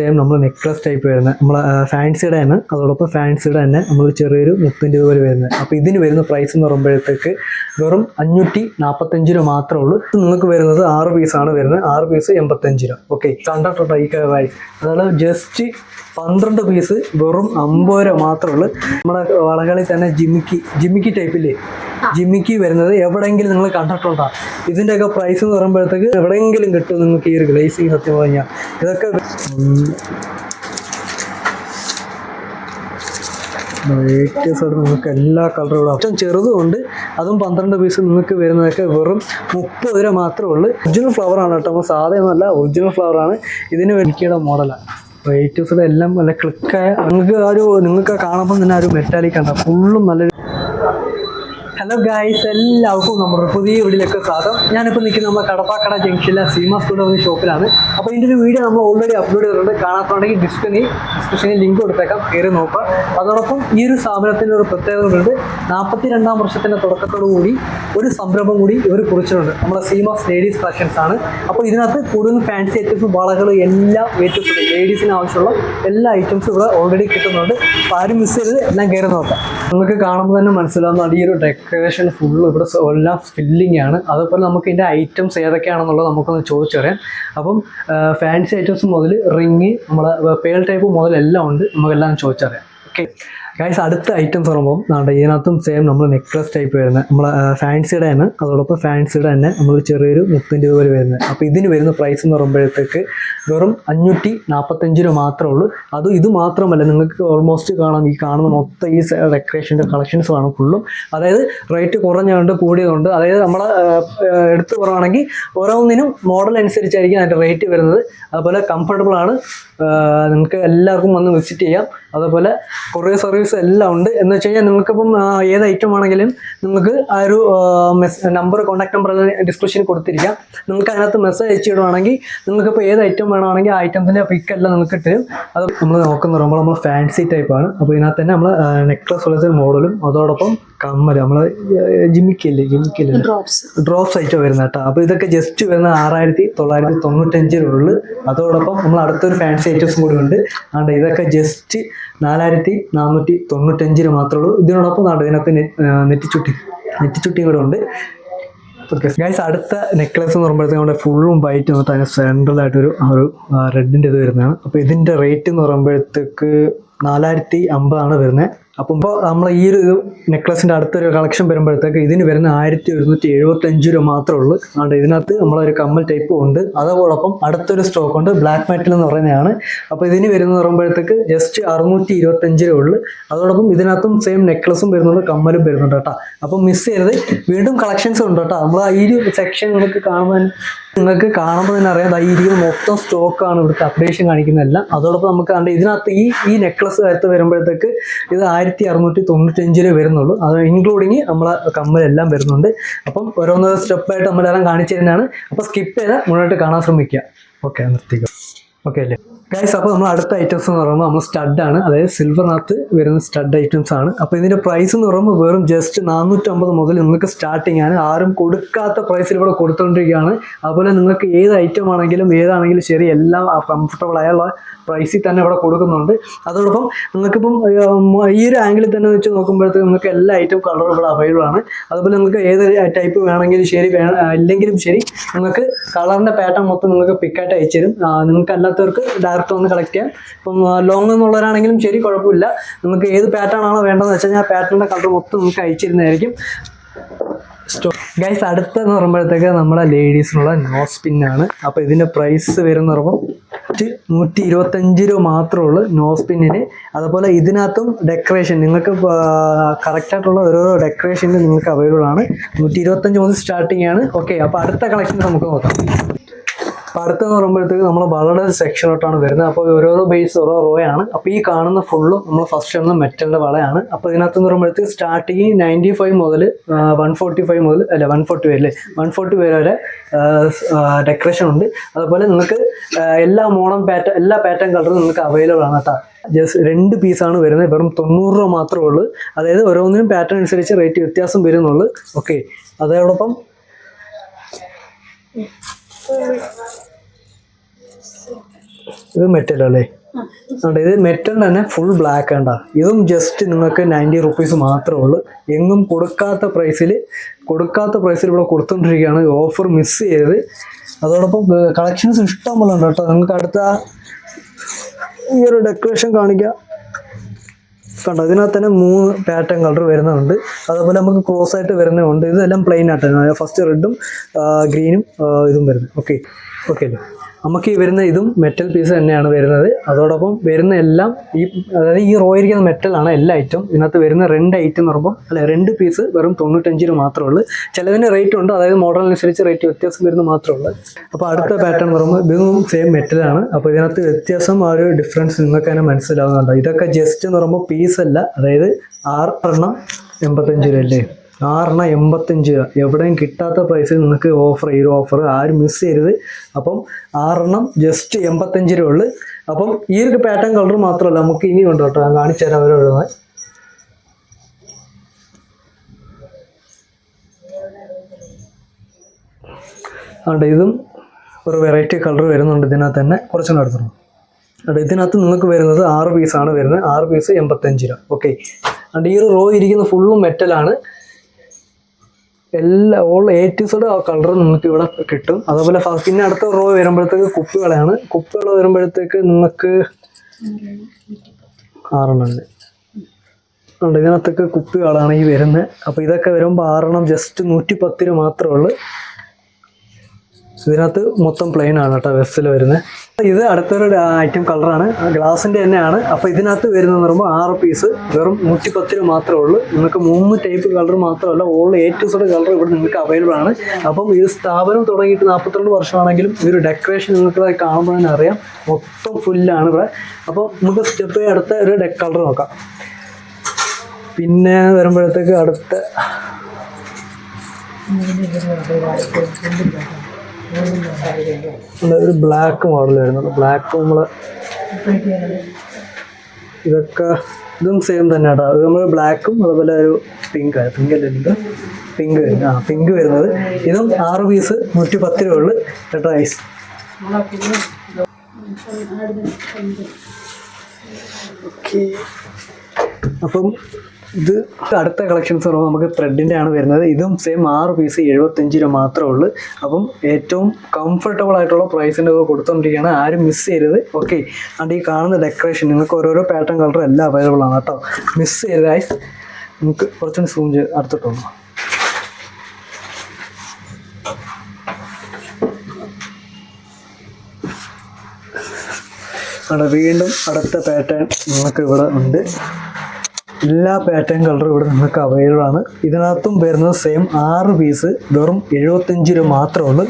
Same നമ്മൾ necklace type വരുന്നത്. നമ്മൾ ഫാൻസിയുടെ തന്നെ. അതോടൊപ്പം ഫാൻസിയുടെ തന്നെ നമ്മൾ ചെറിയൊരു മുത്തിന്റെ ഇതുപോലെ വരുന്നത്. അപ്പോൾ ഇതിന് വരുന്ന പ്രൈസ് എന്ന് പറയുമ്പോഴത്തേക്ക് വെറും അഞ്ഞൂറ്റി നാൽപ്പത്തഞ്ച് രൂപ മാത്രമേ ഉള്ളൂ. നിങ്ങൾക്ക് വരുന്നത് ആറ് പീസാണ് വരുന്നത്. ആറ് പീസ് എൺപത്തഞ്ച് രൂപ. ഓക്കെ കണ്ടിട്ടുണ്ടോ ഈ പ്രൈസ് അതാണ് ജസ്റ്റ് പന്ത്രണ്ട് പീസ് വെറും അമ്പത് രൂപ മാത്രമേ ഉള്ളൂ. നമ്മുടെ വളകളിൽ തന്നെ ജിമിക്കി ജിമിക്കി ടൈപ്പില്ലേ ജിമിക്കി വരുന്നത് എവിടെയെങ്കിലും നിങ്ങൾ കണ്ടിട്ടുണ്ടോ? ഇതിന്റെയൊക്കെ പ്രൈസ് എന്ന് പറയുമ്പോഴത്തേക്ക് എവിടെയെങ്കിലും കിട്ടും നിങ്ങൾക്ക് ഈ ഒരു ഗ്ലേസിങ് സത്യം പറഞ്ഞാൽ ഇതൊക്കെ നിങ്ങൾക്ക് എല്ലാ കളറുകളും ഏറ്റവും ചെറുതുമുണ്ട് അതും പന്ത്രണ്ട് പീസ് നിങ്ങൾക്ക് വരുന്നതൊക്കെ വെറും മുപ്പത് രൂപ മാത്രമേ ഉള്ളൂ. ഒറിജിനൽ ഫ്ലവർ ആണ് കേട്ടോ. നമ്മൾ ഒറിജിനൽ ഫ്ലവർ ആണ്. ഇതിന് വെൽക്കിയുടെ മോഡലാണ് വെറൈറ്റീസിലെ എല്ലാം നല്ല ക്ലിക്കായ നിങ്ങൾക്ക് ആ ഒരു നിങ്ങൾക്ക് കാണുമ്പോൾ തന്നെ ആ ഒരു മെറ്റാലിക് ആണ് ഫുള്ളും നല്ലൊരു ഹലോ ഗായ്സ് എല്ലാവർക്കും നമ്മുടെ പുതിയ വീഡിയോയിലേക്ക് സ്വാഗതം. ഞാനിപ്പോൾ നിൽക്കുന്ന നമ്മുടെ കടപ്പാക്കട ജംഗ്ഷനിലെ സീമ സ്കൂൾ എന്ന ഷോപ്പിലാണ്. അപ്പോൾ ഇതിന്റെ ഒരു വീഡിയോ നമ്മൾ ഓൾറെഡി അപ്ലോഡ് ചെയ്തിട്ടുണ്ട്. കാണാത്തുണ്ടെങ്കിൽ ഡിസ്ക്രിപ്ഷനിൽ ഡിസ്ക്രിപ്ഷനിൽ ലിങ്ക് കൊടുത്തേക്കാം. കയറി നോക്കാം. അതോടൊപ്പം ഈ ഒരു സ്ഥാപനത്തിന്റെ ഒരു പ്രത്യേകതകളുണ്ട് നാൽപ്പത്തി രണ്ടാം വർഷത്തിന്റെ തുടക്കത്തോടു കൂടി ഒരു സംരംഭം കൂടി ഇവർ കുറിച്ചിട്ടുണ്ട്. നമ്മുടെ സീമാസ് ലേഡീസ് ഫാഷൻസ് ആണ്. അപ്പോൾ ഇതിനകത്ത് കൂടുതൽ ഫാൻസി ഐറ്റംസ് വളകൾ എല്ലാ ഐറ്റംസും ലേഡീസിന് ആവശ്യമുള്ള എല്ലാ ഐറ്റംസും ഇവിടെ ഓൾറെഡി കിട്ടുന്നുണ്ട്. അപ്പോൾ ആരും മിസ് ചെയ്ത് എല്ലാം കയറി നോക്കാം. നിങ്ങൾക്ക് കാണുമ്പോൾ തന്നെ മനസ്സിലാവുന്ന ഈ ഒരു ഡെക്കറേഷൻ ഫുള്ള് ഇവിടെ എല്ലാം ഫില്ലിംഗ് ആണ്. അതുപോലെ നമുക്ക് ഇതിന്റെ ഐറ്റംസ് ഏതൊക്കെയാണെന്നുള്ളത് നമുക്കൊന്ന് ചോദിച്ചറിയാം. അപ്പം ഫാൻസി ഐറ്റംസ് മുതൽ റിങ് നമ്മളെ പേൾ ടൈപ്പ് മുതൽ എല്ലാം ഉണ്ട്. നമുക്കെല്ലാം ചോദിച്ചറിയാം. ഓക്കെ ഗൈസ് അടുത്ത ഐറ്റംസ് പറയുമ്പോൾ നമ്മുടെ ഇതിനകത്തും സെയിം നമ്മൾ നെക്ലസ് ടൈപ്പ് വരുന്നത്. നമ്മൾ ഫാൻസിയുടെ തന്നെ. അതോടൊപ്പം ഫാൻസിയുടെ തന്നെ നമ്മൾ ചെറിയൊരു മുപ്പതിന്റെ ഇതുപോലെ വരുന്നത്. അപ്പോൾ ഇതിന് വരുന്ന പ്രൈസ് എന്ന് പറയുമ്പോഴത്തേക്ക് വെറും അഞ്ഞൂറ്റി നാൽപ്പത്തഞ്ച് രൂപ മാത്രമേ ഉള്ളൂ. അത് ഇത് മാത്രമല്ല നിങ്ങൾക്ക് ഓൾമോസ്റ്റ് കാണാം ഈ കാണുന്ന മൊത്തം ഈ ഡെക്കറേഷന്റെ കളക്ഷൻസ് കാണും ഫുള്ളും അതായത് റേറ്റ് കുറഞ്ഞുകൊണ്ട് കൂടിയതുകൊണ്ട് അതായത് നമ്മൾ എടുത്തു പറയുകയാണെങ്കിൽ ഓരോന്നിനും മോഡൽ അനുസരിച്ചായിരിക്കും അതിന്റെ റേറ്റ് വരുന്നത്. അതുപോലെ കംഫർട്ടബിൾ ആണ്. നിങ്ങൾക്ക് എല്ലാവർക്കും വന്ന് വിസിറ്റ് ചെയ്യാം. അതുപോലെ കൊറിയർ സർവീസ് എല്ലാം ഉണ്ട്. എന്ന് വെച്ച് കഴിഞ്ഞാൽ നിങ്ങൾക്കിപ്പം ഏത് ഐറ്റം ആണെങ്കിലും നിങ്ങൾക്ക് ആ ഒരു മെസ് നമ്പർ കോൺടാക്ട് നമ്പർ ഡിസ്ക്രിപ്ഷനിൽ കൊടുത്തിരിക്കാം. നിങ്ങൾക്ക് അതിനകത്ത് മെസ്സേജ് അയച്ചു വിടുവാണെങ്കിൽ നിങ്ങൾക്കിപ്പോൾ ഏത് ഐറ്റം വേണമെങ്കിൽ ആ ഐറ്റത്തിന്റെ പിക്ക് എല്ലാം നിങ്ങൾക്ക് തരും അത് നമ്മൾ നോക്കുന്ന പറയുമ്പോൾ നമ്മൾ ഫാൻസി ടൈപ്പാണ് അപ്പോൾ ഇതിനകത്ത് തന്നെ നമ്മൾ നെക്ലസ് ഉള്ള മോഡലും അതോടൊപ്പം കമ്മൽ നമ്മൾ ജിമ്മിക്കല്ലേ ജിമ്മിക്കല്ലേ? ഡ്രോപ്സ് ഡ്രോപ്സ് വരുന്ന കേട്ടോ. അപ്പോൾ ഇതൊക്കെ ജസ്റ്റ് വരുന്ന ആറായിരത്തി തൊള്ളായിരത്തി തൊണ്ണൂറ്റഞ്ചിനുള്ളിൽ അതോടൊപ്പം നമ്മൾ അടുത്തൊരു ഫാൻസി ഐറ്റംസും കൂടി ഉണ്ട്. അതുകൊണ്ട് ഇതൊക്കെ ജസ്റ്റ് നാലായിരത്തി നാനൂറ്റി തൊണ്ണൂറ്റഞ്ചിന് മാത്രമേ ഉള്ളൂ. ഇതിനോടൊപ്പം നാട് ഇതിനകത്ത് നെറ്റിച്ചുട്ടി നെറ്റിച്ചുട്ടി നെറ്റിച്ചുട്ടിയും കൂടെ ഉണ്ട്. ഓക്കെ ഗൈസ് അടുത്ത നെക്ലസ് എന്ന് പറയുമ്പോഴത്തേക്കും നമ്മുടെ ഫുള്ളും വൈറ്റ് വന്നിട്ട് അതിന് സെൻട്രലായിട്ടൊരു ഒരു റെഡിന്റെ ഇത് വരുന്നതാണ്. അപ്പോൾ ഇതിന്റെ റേറ്റ് എന്ന് പറയുമ്പോഴത്തേക്ക് നാലായിരത്തി അമ്പതാണ് വരുന്നത്. അപ്പം നമ്മൾ ഈ ഒരു നെക്ലസിന്റെ അടുത്തൊരു കളക്ഷൻ വരുമ്പോഴത്തേക്ക് ഇതിന് വരുന്ന ആയിരത്തി ഒരുന്നൂറ്റി എഴുപത്തഞ്ച് രൂപ മാത്രമേ ഉള്ളൂ. അതുകൊണ്ട് ഇതിനകത്ത് നമ്മളൊരു കമ്മൽ ടൈപ്പും ഉണ്ട്. അതോടൊപ്പം അടുത്തൊരു സ്റ്റോക്ക് ഉണ്ട്. ബ്ലാക്ക് മെറ്റൽ എന്ന് പറയുന്നതാണ്. അപ്പോൾ ഇതിന് വരുന്ന പറയുമ്പോഴത്തേക്ക് ജസ്റ്റ് അറുന്നൂറ്റി ഇരുപത്തഞ്ച് രൂപ ഉള്ളൂ. അതോടൊപ്പം ഇതിനകത്തും സെയിം നെക്ലസും വരുന്നുണ്ട്. കമ്മലും വരുന്നുണ്ട് കേട്ടോ. അപ്പം മിസ് ചെയ്യരുത്. വീണ്ടും കളക്ഷൻസ് ഉണ്ട് കേട്ടോ. നമ്മൾ ഈ ഒരു സെക്ഷൻ നിങ്ങൾക്ക് കാണുമ്പോൾ നിങ്ങൾക്ക് കാണുമ്പോൾ തന്നെ അറിയാം. ഈ ഇരിക്കുന്ന മൊത്തം സ്റ്റോക്കാണ് ഇവിടുത്തെ അപ്ഡേഷൻ കാണിക്കുന്നതെല്ലാം. അതോടൊപ്പം നമുക്ക് കണ്ട് ഇതിനകത്ത് ഈ ഈ നെക്ലസ് കാര്യത്ത് വരുമ്പോഴത്തേക്ക് ഇത് ആയിരത്തി അറുന്നൂറ്റി തൊണ്ണൂറ്റഞ്ച് രൂപ വരുന്നുള്ളൂ. അത് ഇൻക്ലൂഡിങ് നമ്മളെ കമ്മലെല്ലാം വരുന്നുണ്ട്. അപ്പം ഓരോന്ന് സ്റ്റെപ്പായിട്ട് നമ്മളെല്ലാം കാണിച്ചു തരുന്നതാണ്. അപ്പോൾ സ്കിപ്പ് ചെയ്താൽ മുന്നോട്ട് കാണാൻ ശ്രമിക്കുക ഓക്കെ നിർത്തിക്കാം. ഓക്കെ അല്ലേ? ഗൈസ് അപ്പോൾ നമ്മൾ അടുത്ത ഐറ്റംസ് എന്ന് പറയുമ്പോൾ നമ്മൾ സ്റ്റഡാണ് അതായത് സിൽവറിനകത്ത് വരുന്ന സ്റ്റഡ് ഐറ്റംസ് ആണ്. അപ്പോൾ ഇതിന്റെ പ്രൈസ് എന്ന് പറയുമ്പോൾ വെറും ജസ്റ്റ് നാനൂറ്റമ്പത് മുതൽ നിങ്ങൾക്ക് സ്റ്റാർട്ടിംഗ് ആണ്. ആരും കൊടുക്കാത്ത പ്രൈസിൽ ഇവിടെ കൊടുത്തുകൊണ്ടിരിക്കുകയാണ് അതുപോലെ നിങ്ങൾക്ക് ഏത് ഐറ്റം ആണെങ്കിലും ഏതാണെങ്കിലും ശരി എല്ലാം കംഫർട്ടബിൾ ആയുള്ള പ്രൈസിൽ തന്നെ ഇവിടെ കൊടുക്കുന്നുണ്ട്. അതോടൊപ്പം നിങ്ങൾക്കിപ്പം ഈ ഒരു ആംഗിളിൽ തന്നെ വെച്ച് നോക്കുമ്പോഴത്തേക്ക് നിങ്ങൾക്ക് എല്ലാ ഐറ്റം കളറും ഇവിടെ അവൈലബിൾ ആണ്. അതുപോലെ നിങ്ങൾക്ക് ഏത് ടൈപ്പ് വേണമെങ്കിലും ശരി ഇല്ലെങ്കിലും ശരി നിങ്ങൾക്ക് കളറിന്റെ പാറ്റേൺ മൊത്തം നിങ്ങൾക്ക് പിക്കായിട്ട് അയച്ചു തരും നിങ്ങൾക്ക് അല്ലാത്തവർക്ക് ഡയറക്റ്റ് വന്ന് കളക്ട് ചെയ്യാം ഇപ്പം ലോങ് എന്നുള്ളവരാണെങ്കിലും ശരി കുഴപ്പമില്ല. നമുക്ക് ഏത് പാറ്റേൺ ആണോ വേണ്ടതെന്ന് വെച്ച് കഴിഞ്ഞാൽ ആ പാറ്റേണിന്റെ കളർ മൊത്തം നമുക്ക് അയച്ചിരുന്നതായിരിക്കും. സ്റ്റോ ഗൈസ് അടുത്തെന്ന് പറയുമ്പോഴത്തേക്ക് നമ്മളെ ലേഡീസിനുള്ള നോ സ്പിന്നാണ് അപ്പോൾ ഇതിന്റെ പ്രൈസ് വരുന്ന പറയുമ്പോൾ നൂറ്റി ഇരുപത്തഞ്ച് രൂപ മാത്രമേ ഉള്ളൂ നോ. സ്പിന്നിന് അതുപോലെ ഇതിനകത്തും ഡെക്കറേഷൻ നിങ്ങൾക്ക് കറക്റ്റായിട്ടുള്ള ഓരോരോ ഡെക്കറേഷനും നിങ്ങൾക്ക് അവൈലബിൾ ആണ്. നൂറ്റി ഇരുപത്തഞ്ച് മുതൽ സ്റ്റാർട്ടിംഗ് ആണ്. ഓക്കെ അപ്പോൾ അടുത്ത കളക്ഷൻ നമുക്ക് നോക്കാം. അപ്പോൾ അടുത്തെന്ന് പറയുമ്പോഴത്തേക്ക് നമ്മൾ വളരെ സെക്ഷനോട്ടാണ് വരുന്നത്. അപ്പോൾ ഓരോരോ ബേസ് ഓരോ റോ ആണ് അപ്പോൾ ഈ കാണുന്ന ഫുള്ളും നമ്മൾ ഫസ്റ്റ് ഒന്ന് മെറ്റലിന്റെ വളയാണ്. അപ്പോൾ ഇതിനകത്ത് എന്ന് പറയുമ്പോഴത്തേക്ക് സ്റ്റാർട്ടിങ് നയന്റി ഫൈവ് മുതൽ വൺ ഫോർട്ടി ഫൈവ് മുതൽ അല്ല വൺ ഫോർട്ടി വരെ വൺ ഫോർട്ടി വരെ വരെ ഡെക്കറേഷൻ ഉണ്ട്. അതുപോലെ നിങ്ങൾക്ക് എല്ലാ മോണം പാറ്റേൺ എല്ലാ പാറ്റേൺ കളറും നിങ്ങൾക്ക് അവൈലബിൾ ആണ് കേട്ടോ. ജസ്റ്റ് രണ്ട് പീസാണ് വരുന്നത്. വെറും തൊണ്ണൂറ് രൂപ മാത്രമേ ഉള്ളൂ. അതായത് ഓരോന്നിനും പാറ്റേൺ അനുസരിച്ച് റേറ്റ് വ്യത്യാസം വരുന്നുള്ളൂ. ഓക്കെ അതോടൊപ്പം ഇത് മെറ്റൽ അല്ലേ ഇത് മെറ്റൽ തന്നെ ഫുൾ ബ്ലാക്ക് ആണ്ട ഇതും ജസ്റ്റ് നിങ്ങൾക്ക് നയന്റി റുപ്പീസ് മാത്രമേ ഉള്ളൂ. എങ്ങും കൊടുക്കാത്ത പ്രൈസിൽ കൊടുക്കാത്ത പ്രൈസിൽ ഇവിടെ കൊടുത്തുകൊണ്ടിരിക്കുകയാണ് ഓഫർ മിസ് ചെയ്ത്. അതോടൊപ്പം കളക്ഷൻസ് ഇഷ്ടം പോലെ ഉണ്ട് കേട്ടോ. നിങ്ങൾക്ക് അടുത്ത ഈ ഒരു ഡെക്കറേഷൻ കാണിക്കാം. കണ്ടോ? ഇതിനകത്ത് തന്നെ മൂന്ന് പാറ്റേൺ കളർ വരുന്നുണ്ട്. അതുപോലെ നമുക്ക് ക്രോസ് ആയിട്ട് വരുന്നതുകൊണ്ട് ഇതെല്ലാം പ്ലെയിൻ ആയിട്ടാണ്. ഫസ്റ്റ് റെഡും ഗ്രീനും ഇതും വരുന്നത്. ഓക്കെ ഓക്കെ നമുക്ക് ഈ വരുന്ന ഇതും മെറ്റൽ പീസ് തന്നെയാണ് വരുന്നത്. അതോടൊപ്പം വരുന്ന എല്ലാം ഈ അതായത് ഈ റോ ഇരിക്കുന്ന മെറ്റലാണ് എല്ലാ ഐറ്റം ഇതിനകത്ത് വരുന്ന രണ്ട് ഐറ്റം എന്ന് പറയുമ്പോൾ അല്ലെ രണ്ട് പീസ് വെറും തൊണ്ണൂറ്റഞ്ചിന് മാത്രമേ ഉള്ളൂ. ചിലതിന് റേറ്റ് ഉണ്ട്. അതായത് മോഡൽ അനുസരിച്ച് റേറ്റ് വ്യത്യാസം വരുന്നത് മാത്രമേ ഉള്ളൂ. അപ്പോൾ അടുത്ത പാറ്റേൺ പറയുമ്പോൾ ഇതും സെയിം മെറ്റലാണ് അപ്പോൾ ഇതിനകത്ത് വ്യത്യാസം ആ ഒരു ഡിഫറൻസ് നിങ്ങൾക്ക് തന്നെ മനസ്സിലാവുന്നുണ്ട്. ഇതൊക്കെ ജസ്റ്റ് എന്ന് പറയുമ്പോൾ പീസ് അല്ല. അതായത് ആറ് എണ്ണം എൺപത്തഞ്ച് രൂപ അല്ലേ ആറെണ്ണം എൺപത്തഞ്ച് രൂപ. എവിടെയും കിട്ടാത്ത പ്രൈസിൽ നിങ്ങൾക്ക് ഓഫർ ഈ ഓഫർ ആരും മിസ് ചെയ്യരുത്. അപ്പം ആറെണ്ണം ജസ്റ്റ് എൺപത്തഞ്ച് രൂപ ഉള്ളു. അപ്പം ഈ ഒരു പാറ്റേൺ കളർ മാത്രമല്ല നമുക്ക് ഇനി ഉണ്ട് കേട്ടോ ഞാൻ കാണിച്ചു തരാം അവരോട് അതുകൊണ്ട് ഇതും ഒരു വെറൈറ്റി കളർ വരുന്നുണ്ട് ഇതിനകത്ത് തന്നെ. കുറച്ചും അടുത്തുള്ളൂ അതുകൊണ്ട് ഇതിനകത്ത് നിങ്ങൾക്ക് വരുന്നത് ആറ് പീസാണ് വരുന്നത്. ആറ് പീസ് എൺപത്തഞ്ച് രൂപ. ഓക്കെ അതുകൊണ്ട് ഈ ഒരു റോ ഇരിക്കുന്ന ഫുള്ളും മെറ്റലാണ് എല്ലാ all a two side colour നിങ്ങൾക്ക് ഇവിടെ കിട്ടും. അതുപോലെ പിന്നെ അടുത്ത റോ വരുമ്പോഴത്തേക്ക് കുപ്പികളാണ് കുപ്പികൾ വരുമ്പോഴത്തേക്ക് നിങ്ങൾക്ക് ആറെണ്ണം ഉണ്ട്. ഇതിനകത്തൊക്കെ കുപ്പികളാണ് ഈ വരുന്നത്. അപ്പോൾ ഇതൊക്കെ വരുമ്പോൾ ആറെണ്ണം ജസ്റ്റ് നൂറ്റി പത്തിന് മാത്രമേ ഉള്ളൂ. ഇതിനകത്ത് മൊത്തം പ്ലെയിൻ ആണ് കേട്ടോ വെസ്സിൽ വരുന്നത്. ഇത് അടുത്തൊരു ഐറ്റം കളറാണ് ഗ്ലാസിന്റെ തന്നെയാണ്. അപ്പോൾ ഇതിനകത്ത് വരുന്നതെന്ന് പറയുമ്പോൾ ആറ് പീസ് വെറും നൂറ്റി പത്ത് രൂപ മാത്രമേ ഉള്ളൂ. നിങ്ങൾക്ക് മൂന്ന് ടൈപ്പ് കളർ മാത്രമല്ല ഓൾ എ സൈഡ് കളർ ഇവിടെ നിങ്ങൾക്ക് അവൈലബിൾ ആണ്. അപ്പം ഈ സ്ഥാപനം തുടങ്ങിയിട്ട് നാൽപ്പത്തിരണ്ട് വർഷമാണെങ്കിലും ഈ ഒരു ഡെക്കറേഷൻ നിങ്ങൾക്ക് കാണുമ്പോൾ തന്നെ അറിയാം. മൊത്തം ഫുല്ലാണ് ഇവിടെ. അപ്പോൾ നമുക്ക് സ്റ്റെപ്പ് അടുത്ത ഒരു ഡെക്ക് കളർ നോക്കാം. പിന്നെ വരുമ്പോഴത്തേക്ക് അടുത്ത ഒരു ബ്ലാക്ക് മോഡൽ വരുന്നുണ്ട് ബ്ലാക്ക് നമ്മൾ ഇതൊക്കെ ഇതും സെയിം തന്നെ കേട്ടോ അത് നമ്മൾ ബ്ലാക്കും അതുപോലെ ഒരു പിങ്ക് പിങ്ക് അല്ലുണ്ട് പിങ്ക് പിങ്ക് ആ പിങ്ക് വരുന്നത്. ഇതും ആറ് പീസ് നൂറ്റി പത്ത് രൂപ ഉള്ളു കേട്ടോ ഐസ് അപ്പം ഇത് അടുത്ത കളക്ഷൻസ് പറയുമ്പോൾ നമുക്ക് ത്രെഡിന്റെ ആണ് വരുന്നത്. ഇതും സെയിം ആറ് പീസ് എഴുപത്തഞ്ച് രൂപ മാത്രമേ ഉള്ളൂ. അപ്പം ഏറ്റവും കംഫർട്ടബിൾ ആയിട്ടുള്ള പ്രൈസിന്റെ ഒക്കെ കൊടുത്തുകൊണ്ടിരിക്കുകയാണ് ആരും മിസ് ചെയ്യരുത്. ഓക്കെ അതുകൊണ്ട് ഈ കാണുന്ന ഡെക്കറേഷൻ നിങ്ങൾക്ക് ഓരോരോ പാറ്റേൺ കളർ എല്ലാം അവൈലബിൾ ആണ് കേട്ടോ. മിസ് ഐസ് നമുക്ക് കുറച്ചുകൂടി സൂം ചെയ്ത് അടുത്തിട്ടുണ്ട് അവിടെ വീണ്ടും അടുത്ത പാറ്റേൺ നിങ്ങൾക്ക് ഇവിടെ ഉണ്ട്. എല്ലാ പാറ്റേൺ കളറും ഇവിടെ നിങ്ങൾക്ക് അവൈലബിൾ ആണ്. ഇതിനകത്തും വരുന്നത് സെയിം ആറ് പീസ് വെറും എഴുപത്തഞ്ച് രൂപ മാത്രമേ ഉള്ളൂ.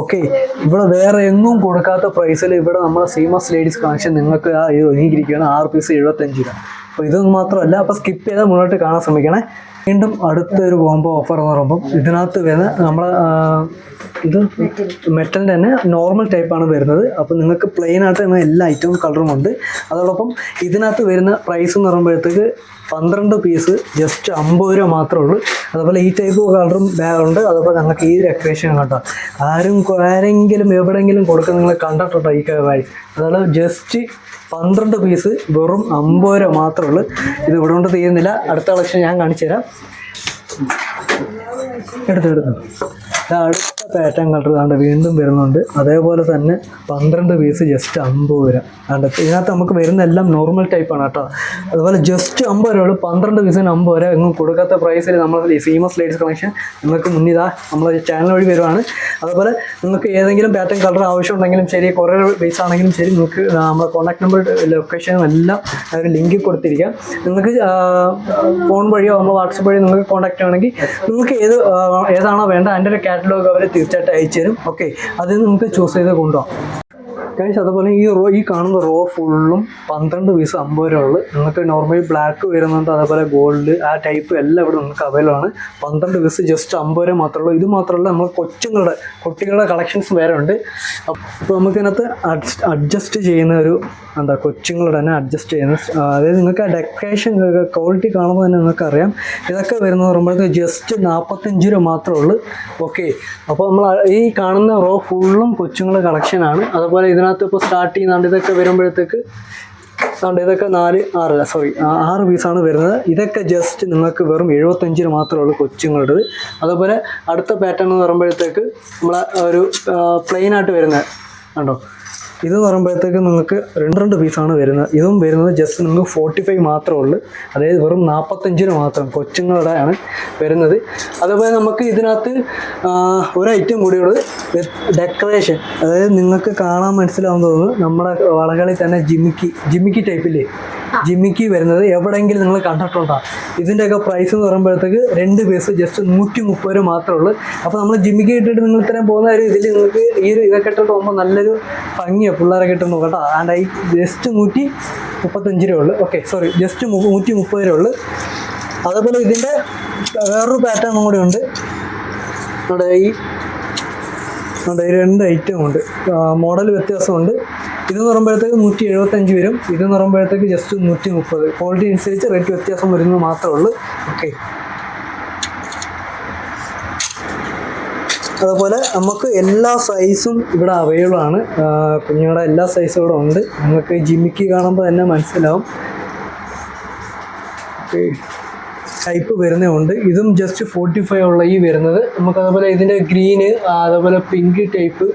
ഓക്കെ ഇവിടെ വേറെ എങ്ങും കൊടുക്കാത്ത പ്രൈസിൽ ഇവിടെ നമ്മുടെ സീമസ് ലേഡീസ് കളക്ഷൻ നിങ്ങൾക്ക് ഒരുങ്ങിയിരിക്കുകയാണ്. ആറ് പീസ് എഴുപത്തഞ്ച് രൂപ അപ്പോൾ ഇതൊന്നും മാത്രമല്ല. അപ്പോൾ സ്കിപ്പ് ചെയ്താൽ മുന്നോട്ട് കാണാൻ ശ്രമിക്കണേ. വീണ്ടും അടുത്ത ഒരു കോംബോ ഓഫർ എന്ന് പറയുമ്പോൾ ഇതിനകത്ത് വരുന്ന നമ്മളെ ഇത് മെറ്റലിന്റെ തന്നെ നോർമൽ ടൈപ്പാണ് വരുന്നത്. അപ്പോൾ നിങ്ങൾക്ക് പ്ലെയിൻ ആയിട്ട് വരുന്ന എല്ലാ ഐറ്റവും കളറും ഉണ്ട്. അതോടൊപ്പം ഇതിനകത്ത് വരുന്ന പ്രൈസ് എന്ന് പറയുമ്പോഴത്തേക്ക് പന്ത്രണ്ട് പീസ് ജസ്റ്റ് അമ്പത് രൂപ മാത്രമേ ഉള്ളൂ. അതുപോലെ ഈ ടൈപ്പ് കളറും ഉണ്ട്. അതുപോലെ ഞങ്ങൾക്ക് ഈ ഡെക്കറേഷൻ കണ്ടോ ആരും ആരെങ്കിലും എവിടെയെങ്കിലും കൊടുക്കുന്ന നിങ്ങൾ കണ്ടിട്ടുണ്ടോ ഈ കൈ അതായത് ജസ്റ്റ് പന്ത്രണ്ട് പീസ് വെറും അമ്പത് രൂപ മാത്രമേ ഉള്ളൂ. ഇത് ഇവിടെ കൊണ്ട് തീരുന്നില്ല. അടുത്ത കളക്ഷൻ ഞാൻ കാണിച്ചു തരാം എടുത്തു എടുത്തു. അടുത്ത പാറ്റേൺ കളർ താണ്ട് വീണ്ടും വരുന്നുണ്ട്. അതേപോലെ തന്നെ പന്ത്രണ്ട് പീസ് ജസ്റ്റ് അമ്പത് രൂപ ആണ്ട് ഇതിനകത്ത് നമുക്ക് വരുന്ന എല്ലാം നോർമൽ ടൈപ്പാണ് കേട്ടോ. അതുപോലെ ജസ്റ്റ് അമ്പത് രൂപ പന്ത്രണ്ട് പീസിന് അമ്പത് രൂപ എങ്ങും കൊടുക്കാത്ത പ്രൈസിൽ നമ്മൾ സീമസ് ലേഡീസ് കളക്ഷൻ നിങ്ങൾക്ക് മുന്നിതാ നമ്മൾ ചാനൽ വഴി വരുവാണ്. അതുപോലെ നിങ്ങൾക്ക് ഏതെങ്കിലും പാറ്റേൺ കളർ ആവശ്യം ഉണ്ടെങ്കിലും ശരി കുറേ പീസ് ആണെങ്കിലും ശരി നിങ്ങൾക്ക് നമ്മുടെ കോൺടാക്ട് നമ്പർ ലൊക്കേഷനും എല്ലാം ഒരു ലിങ്കിൽ കൊടുത്തിരിക്കാം. നിങ്ങൾക്ക് ഫോൺ വഴിയോ നമ്മൾ വാട്സപ്പ് വഴി നിങ്ങൾക്ക് കോൺടാക്ട് ആണെങ്കിൽ നിങ്ങൾക്ക് ഏത് ഏതാണോ വേണ്ട അതിന്റെ ഒരു കാറ്റലോഗ് അവർ തീർച്ചയായിട്ടും അയച്ചു തരും ഓക്കെ അത് നമുക്ക് ചൂസ് ചെയ്ത് കൊണ്ടുപോകാം. കഴിച്ച് അതുപോലെ ഈ റോ ഈ കാണുന്ന റോ ഫുള്ളും പന്ത്രണ്ട് പീസ് അമ്പത് രൂപ ഉള്ളു. നിങ്ങൾക്ക് നോർമലി ബ്ലാക്ക് വരുന്നുണ്ട് അതേപോലെ ഗോൾഡ് ആ ടൈപ്പ് എല്ലാം ഇവിടെ നിങ്ങൾക്ക് അവൈലബിൾ ആണ്. പന്ത്രണ്ട് പീസ് ജസ്റ്റ് അമ്പത് രൂപ മാത്രമേ ഉള്ളൂ. ഇത് മാത്രമല്ല നമ്മൾ കൊച്ചുങ്ങളുടെ കുട്ടികളുടെ കളക്ഷൻസ് വേറെ ഉണ്ട്. അപ്പോൾ നമുക്കിതിനകത്ത് അഡ്ജസ്റ്റ് ചെയ്യുന്ന ഒരു എന്താ കൊച്ചുങ്ങളുടെ തന്നെ അഡ്ജസ്റ്റ് ചെയ്യുന്ന അതായത് നിങ്ങൾക്ക് ആ ഡെക്കറേഷൻ ക്വാളിറ്റി കാണുമ്പോൾ തന്നെ നിങ്ങൾക്ക് അറിയാം. ഇതൊക്കെ വരുന്ന പറയുമ്പോഴത്തേക്ക് ജസ്റ്റ് നാൽപ്പത്തഞ്ച് രൂപ മാത്രമേ ഉള്ളൂ. ഓക്കെ അപ്പോൾ നമ്മൾ ഈ കാണുന്ന റോ ഫുള്ളും കൊച്ചുങ്ങളുടെ കളക്ഷനാണ് അതുപോലെ ഇതിനകത്ത് ഇതിനകത്ത് ഇപ്പോൾ സ്റ്റാർട്ട് ചെയ്യുന്നുണ്ട് ഇതൊക്കെ വരുമ്പോഴത്തേക്ക് അതുകൊണ്ട് ഇതൊക്കെ നാല് ആറല്ല സോറി ആറ് പീസാണ് വരുന്നത്. ഇതൊക്കെ ജസ്റ്റ് നിങ്ങൾക്ക് വെറും എഴുപത്തഞ്ചിന് മാത്രമേ ഉള്ളൂ കൊച്ചുങ്ങളുടേത്. അതുപോലെ അടുത്ത പാറ്റേൺ എന്ന് പറയുമ്പോഴത്തേക്ക് നമ്മളെ ഒരു പ്ലെയിനായിട്ട് വരുന്നത്. കണ്ടോ? ഇത് പറയുമ്പോഴത്തേക്ക് നിങ്ങൾക്ക് രണ്ട് രണ്ട് പീസാണ് വരുന്നത്. ഇതും വരുന്നത് ജസ്റ്റ് നിങ്ങൾക്ക് ഫോർട്ടി ഫൈവ് മാത്രമേ ഉള്ളൂ. അതായത് വെറും നാൽപ്പത്തഞ്ചിന് മാത്രം കൊച്ചുങ്ങളുടെ ആണ് വരുന്നത്. അതുപോലെ നമുക്ക് ഇതിനകത്ത് ഒരു ഐറ്റം കൂടിയുള്ളത് ഡെക്കറേഷൻ അതായത് നിങ്ങൾക്ക് കാണാൻ മനസ്സിലാവുന്ന തോന്നുന്നു നമ്മുടെ വളകളിൽ തന്നെ ജിമിക്കി ജിമിക്കി ടൈപ്പില്ലേ ജിമിക്കി വരുന്നത് എവിടെയെങ്കിലും നിങ്ങൾ കണ്ടിട്ടുണ്ടോ? ഇതിന്റെയൊക്കെ പ്രൈസ് എന്ന് പറയുമ്പോഴത്തേക്ക് രണ്ട് പീസ് ജസ്റ്റ് നൂറ്റി മുപ്പത് രൂപ മാത്രമേ ഉള്ളൂ. അപ്പോൾ നമ്മൾ ജിമിക്കി ഇട്ടിട്ട് നിങ്ങൾ ഇത്രയും പോകുന്ന ഒരു ഇതിൽ നിങ്ങൾക്ക് ഈ ഒരു ഇതൊക്കെ ഇട്ടിട്ട് പോകുമ്പോൾ നല്ലൊരു ഭംഗിയാണ് പിള്ളേരൊക്കെ പിള്ളേരെ നോക്കാം കേട്ടോ. ആൻഡ് ഈ ജസ്റ്റ് നൂറ്റി മുപ്പത്തഞ്ച് രൂപ ഉള്ളു ഓക്കെ സോറി ജസ്റ്റ് നൂറ്റി മുപ്പത് രൂപ ഉള്ളു. അതേപോലെ ഇതിന്റെ വേറൊരു പാറ്റേണും കൂടി ഉണ്ട്. നമ്മുടെ ഈ നമ്മുടെ ഈ രണ്ട് ഐറ്റം ഉണ്ട്. മോഡൽ വ്യത്യാസമുണ്ട്. ഇതെന്ന് പറയുമ്പോഴത്തേക്ക് നൂറ്റി എഴുപത്തഞ്ച് വരും. ഇതെന്ന് പറയുമ്പോഴത്തേക്ക് ജസ്റ്റ് നൂറ്റി മുപ്പത്. ക്വാളിറ്റി അനുസരിച്ച് റേറ്റ് വ്യത്യാസം വരുന്നത് മാത്രമേ ഉള്ളൂ. ഓക്കെ അതുപോലെ നമുക്ക് എല്ലാ സൈസും ഇവിടെ അവൈലബിൾ ആണ്. കുഞ്ഞുങ്ങളുടെ എല്ലാ സൈസും ഇവിടെ ഉണ്ട്. നിങ്ങൾക്ക് ജിമ്മിക്ക് കാണുമ്പോൾ തന്നെ മനസ്സിലാവും. ടൈപ്പ് വരുന്നേ ഉണ്ട്. ഇതും ജസ്റ്റ് ഫോർട്ടി ഫൈവ് ഉള്ള ഈ വരുന്നത്. നമുക്ക് അതുപോലെ ഇതിന്റെ ഗ്രീന് അതുപോലെ പിങ്ക് ടൈപ്പ്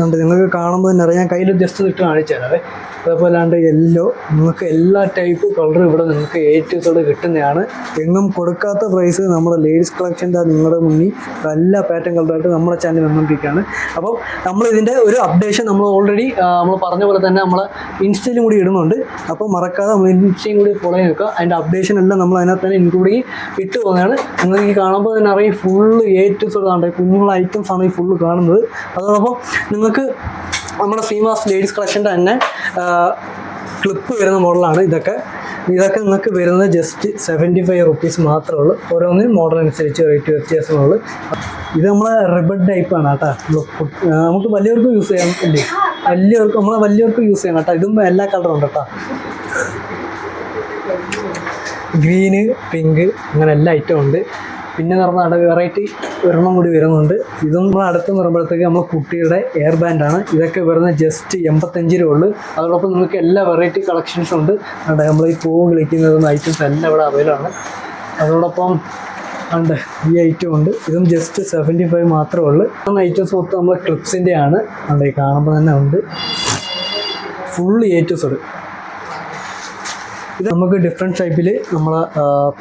ഉണ്ട്. നിങ്ങൾക്ക് കാണുമ്പോൾ തന്നെ അറിയാം. കയ്യിൽ ജസ്റ്റ് ഇട്ട് കാണിച്ചു തരാവേ. അതേപോലെ ആണ്ട് യെല്ലോ നിങ്ങൾക്ക് എല്ലാ ടൈപ്പ് കളറും ഇവിടെ നിങ്ങൾക്ക് ഏറ്റവും കിട്ടുന്നതാണ്. എങ്ങും കൊടുക്കാത്ത പ്രൈസ് നമ്മുടെ ലേഡീസ് കളക്ഷന്റെ നിങ്ങളുടെ മുന്നിൽ എല്ലാ പാറ്റേൺ കളറായിട്ട് നമ്മുടെ ചാനൽ വന്നുകൊണ്ടിരിക്കുകയാണ്. അപ്പം നമ്മൾ ഇതിന്റെ ഒരു അപ്ഡേഷൻ നമ്മൾ ഓൾറെഡി നമ്മൾ പറഞ്ഞ പോലെ തന്നെ നമ്മൾ ഇൻസ്റ്റയിലും കൂടി ഇടുന്നുണ്ട്. അപ്പോൾ മറക്കാതെ നമ്മൾ ഇൻസ്റ്റയും കൂടി ഫോളോ ചെയ്ത് വെക്കുക അതിന്റെ അപ്ഡേഷൻ എല്ലാം നമ്മൾ അതിനകത്ത് തന്നെ ഇൻക്ലൂഡ് ഇട്ട് പോകുന്നതാണ്. നിങ്ങൾക്ക് ഈ കാണുമ്പോൾ തന്നെ അറിയാം ഫുള്ള് ഏറ്റവും കുഞ്ഞുങ്ങളുടെ ഐറ്റംസ് ആണ്. ഈ ഫുള്ള് കാണുന്നത്. അതോടൊപ്പം നിങ്ങൾക്ക് നമ്മുടെ ഫീമാസ് ലേഡീസ് കളക്ഷന്റെ തന്നെ ക്ലിപ്പ് വരുന്ന മോഡലാണ് ഇതൊക്കെ. ഇതൊക്കെ നിങ്ങൾക്ക് വരുന്നത് ജസ്റ്റ് സെവന്റി ഫൈവ് റുപ്പീസ് മാത്രമേ ഉള്ളൂ. ഓരോന്നിനും മോഡൽ അനുസരിച്ച് റേറ്റ് വ്യത്യാസമുള്ളൂ ഇത് നമ്മളെ റിബൺ ടൈപ്പാണ് കേട്ടോ. നമുക്ക് വലിയവർക്കും യൂസ് ചെയ്യാൻ അല്ലേ? വലിയവർക്ക് നമ്മളെ വലിയവർക്കും യൂസ് ചെയ്യാം കേട്ടോ. ഇതും എല്ലാ കളറും ഉണ്ട് കേട്ടോ. ഗ്രീന് പിങ്ക് അങ്ങനെ എല്ലാ ഐറ്റം ഉണ്ട്. പിന്നെ പറഞ്ഞാൽ വെറൈറ്റി ഒരെണ്ണം കൂടി വരുന്നുണ്ട്. ഇതും നമ്മൾ അടുത്ത് പറയുമ്പോഴത്തേക്ക് നമ്മൾ കുട്ടിയുടെ എയർ ബാൻഡ് ആണ്. ഇതൊക്കെ വരുന്നത് ജസ്റ്റ് എൺപത്തഞ്ച് രൂപ ഉള്ളു. അതോടൊപ്പം നിങ്ങൾക്ക് എല്ലാ വെറൈറ്റി കളക്ഷൻസ് ഉണ്ട്. അതുകൊണ്ട് നമ്മൾ ഈ പൂവ് കളിക്കുന്നതും ഐറ്റംസ് എല്ലാം ഇവിടെ അവൈലബിൾ ആണ്. അതോടൊപ്പം ഉണ്ട് ഈ ഐറ്റം ഉണ്ട്. ഇതും ജസ്റ്റ് സെവന്റി ഫൈവ് മാത്രമേ ഉള്ളൂ. ഐറ്റംസ് മൊത്തം നമ്മൾ ക്ലിപ്സിന്റെ ആണ് അവിടെ കാണുമ്പോൾ തന്നെ ഉണ്ട്. ഫുൾ ഏറ്റവും ഉണ്ട് ഇത് നമുക്ക് ഡിഫറെന്റ് ടൈപ്പിൽ നമ്മൾ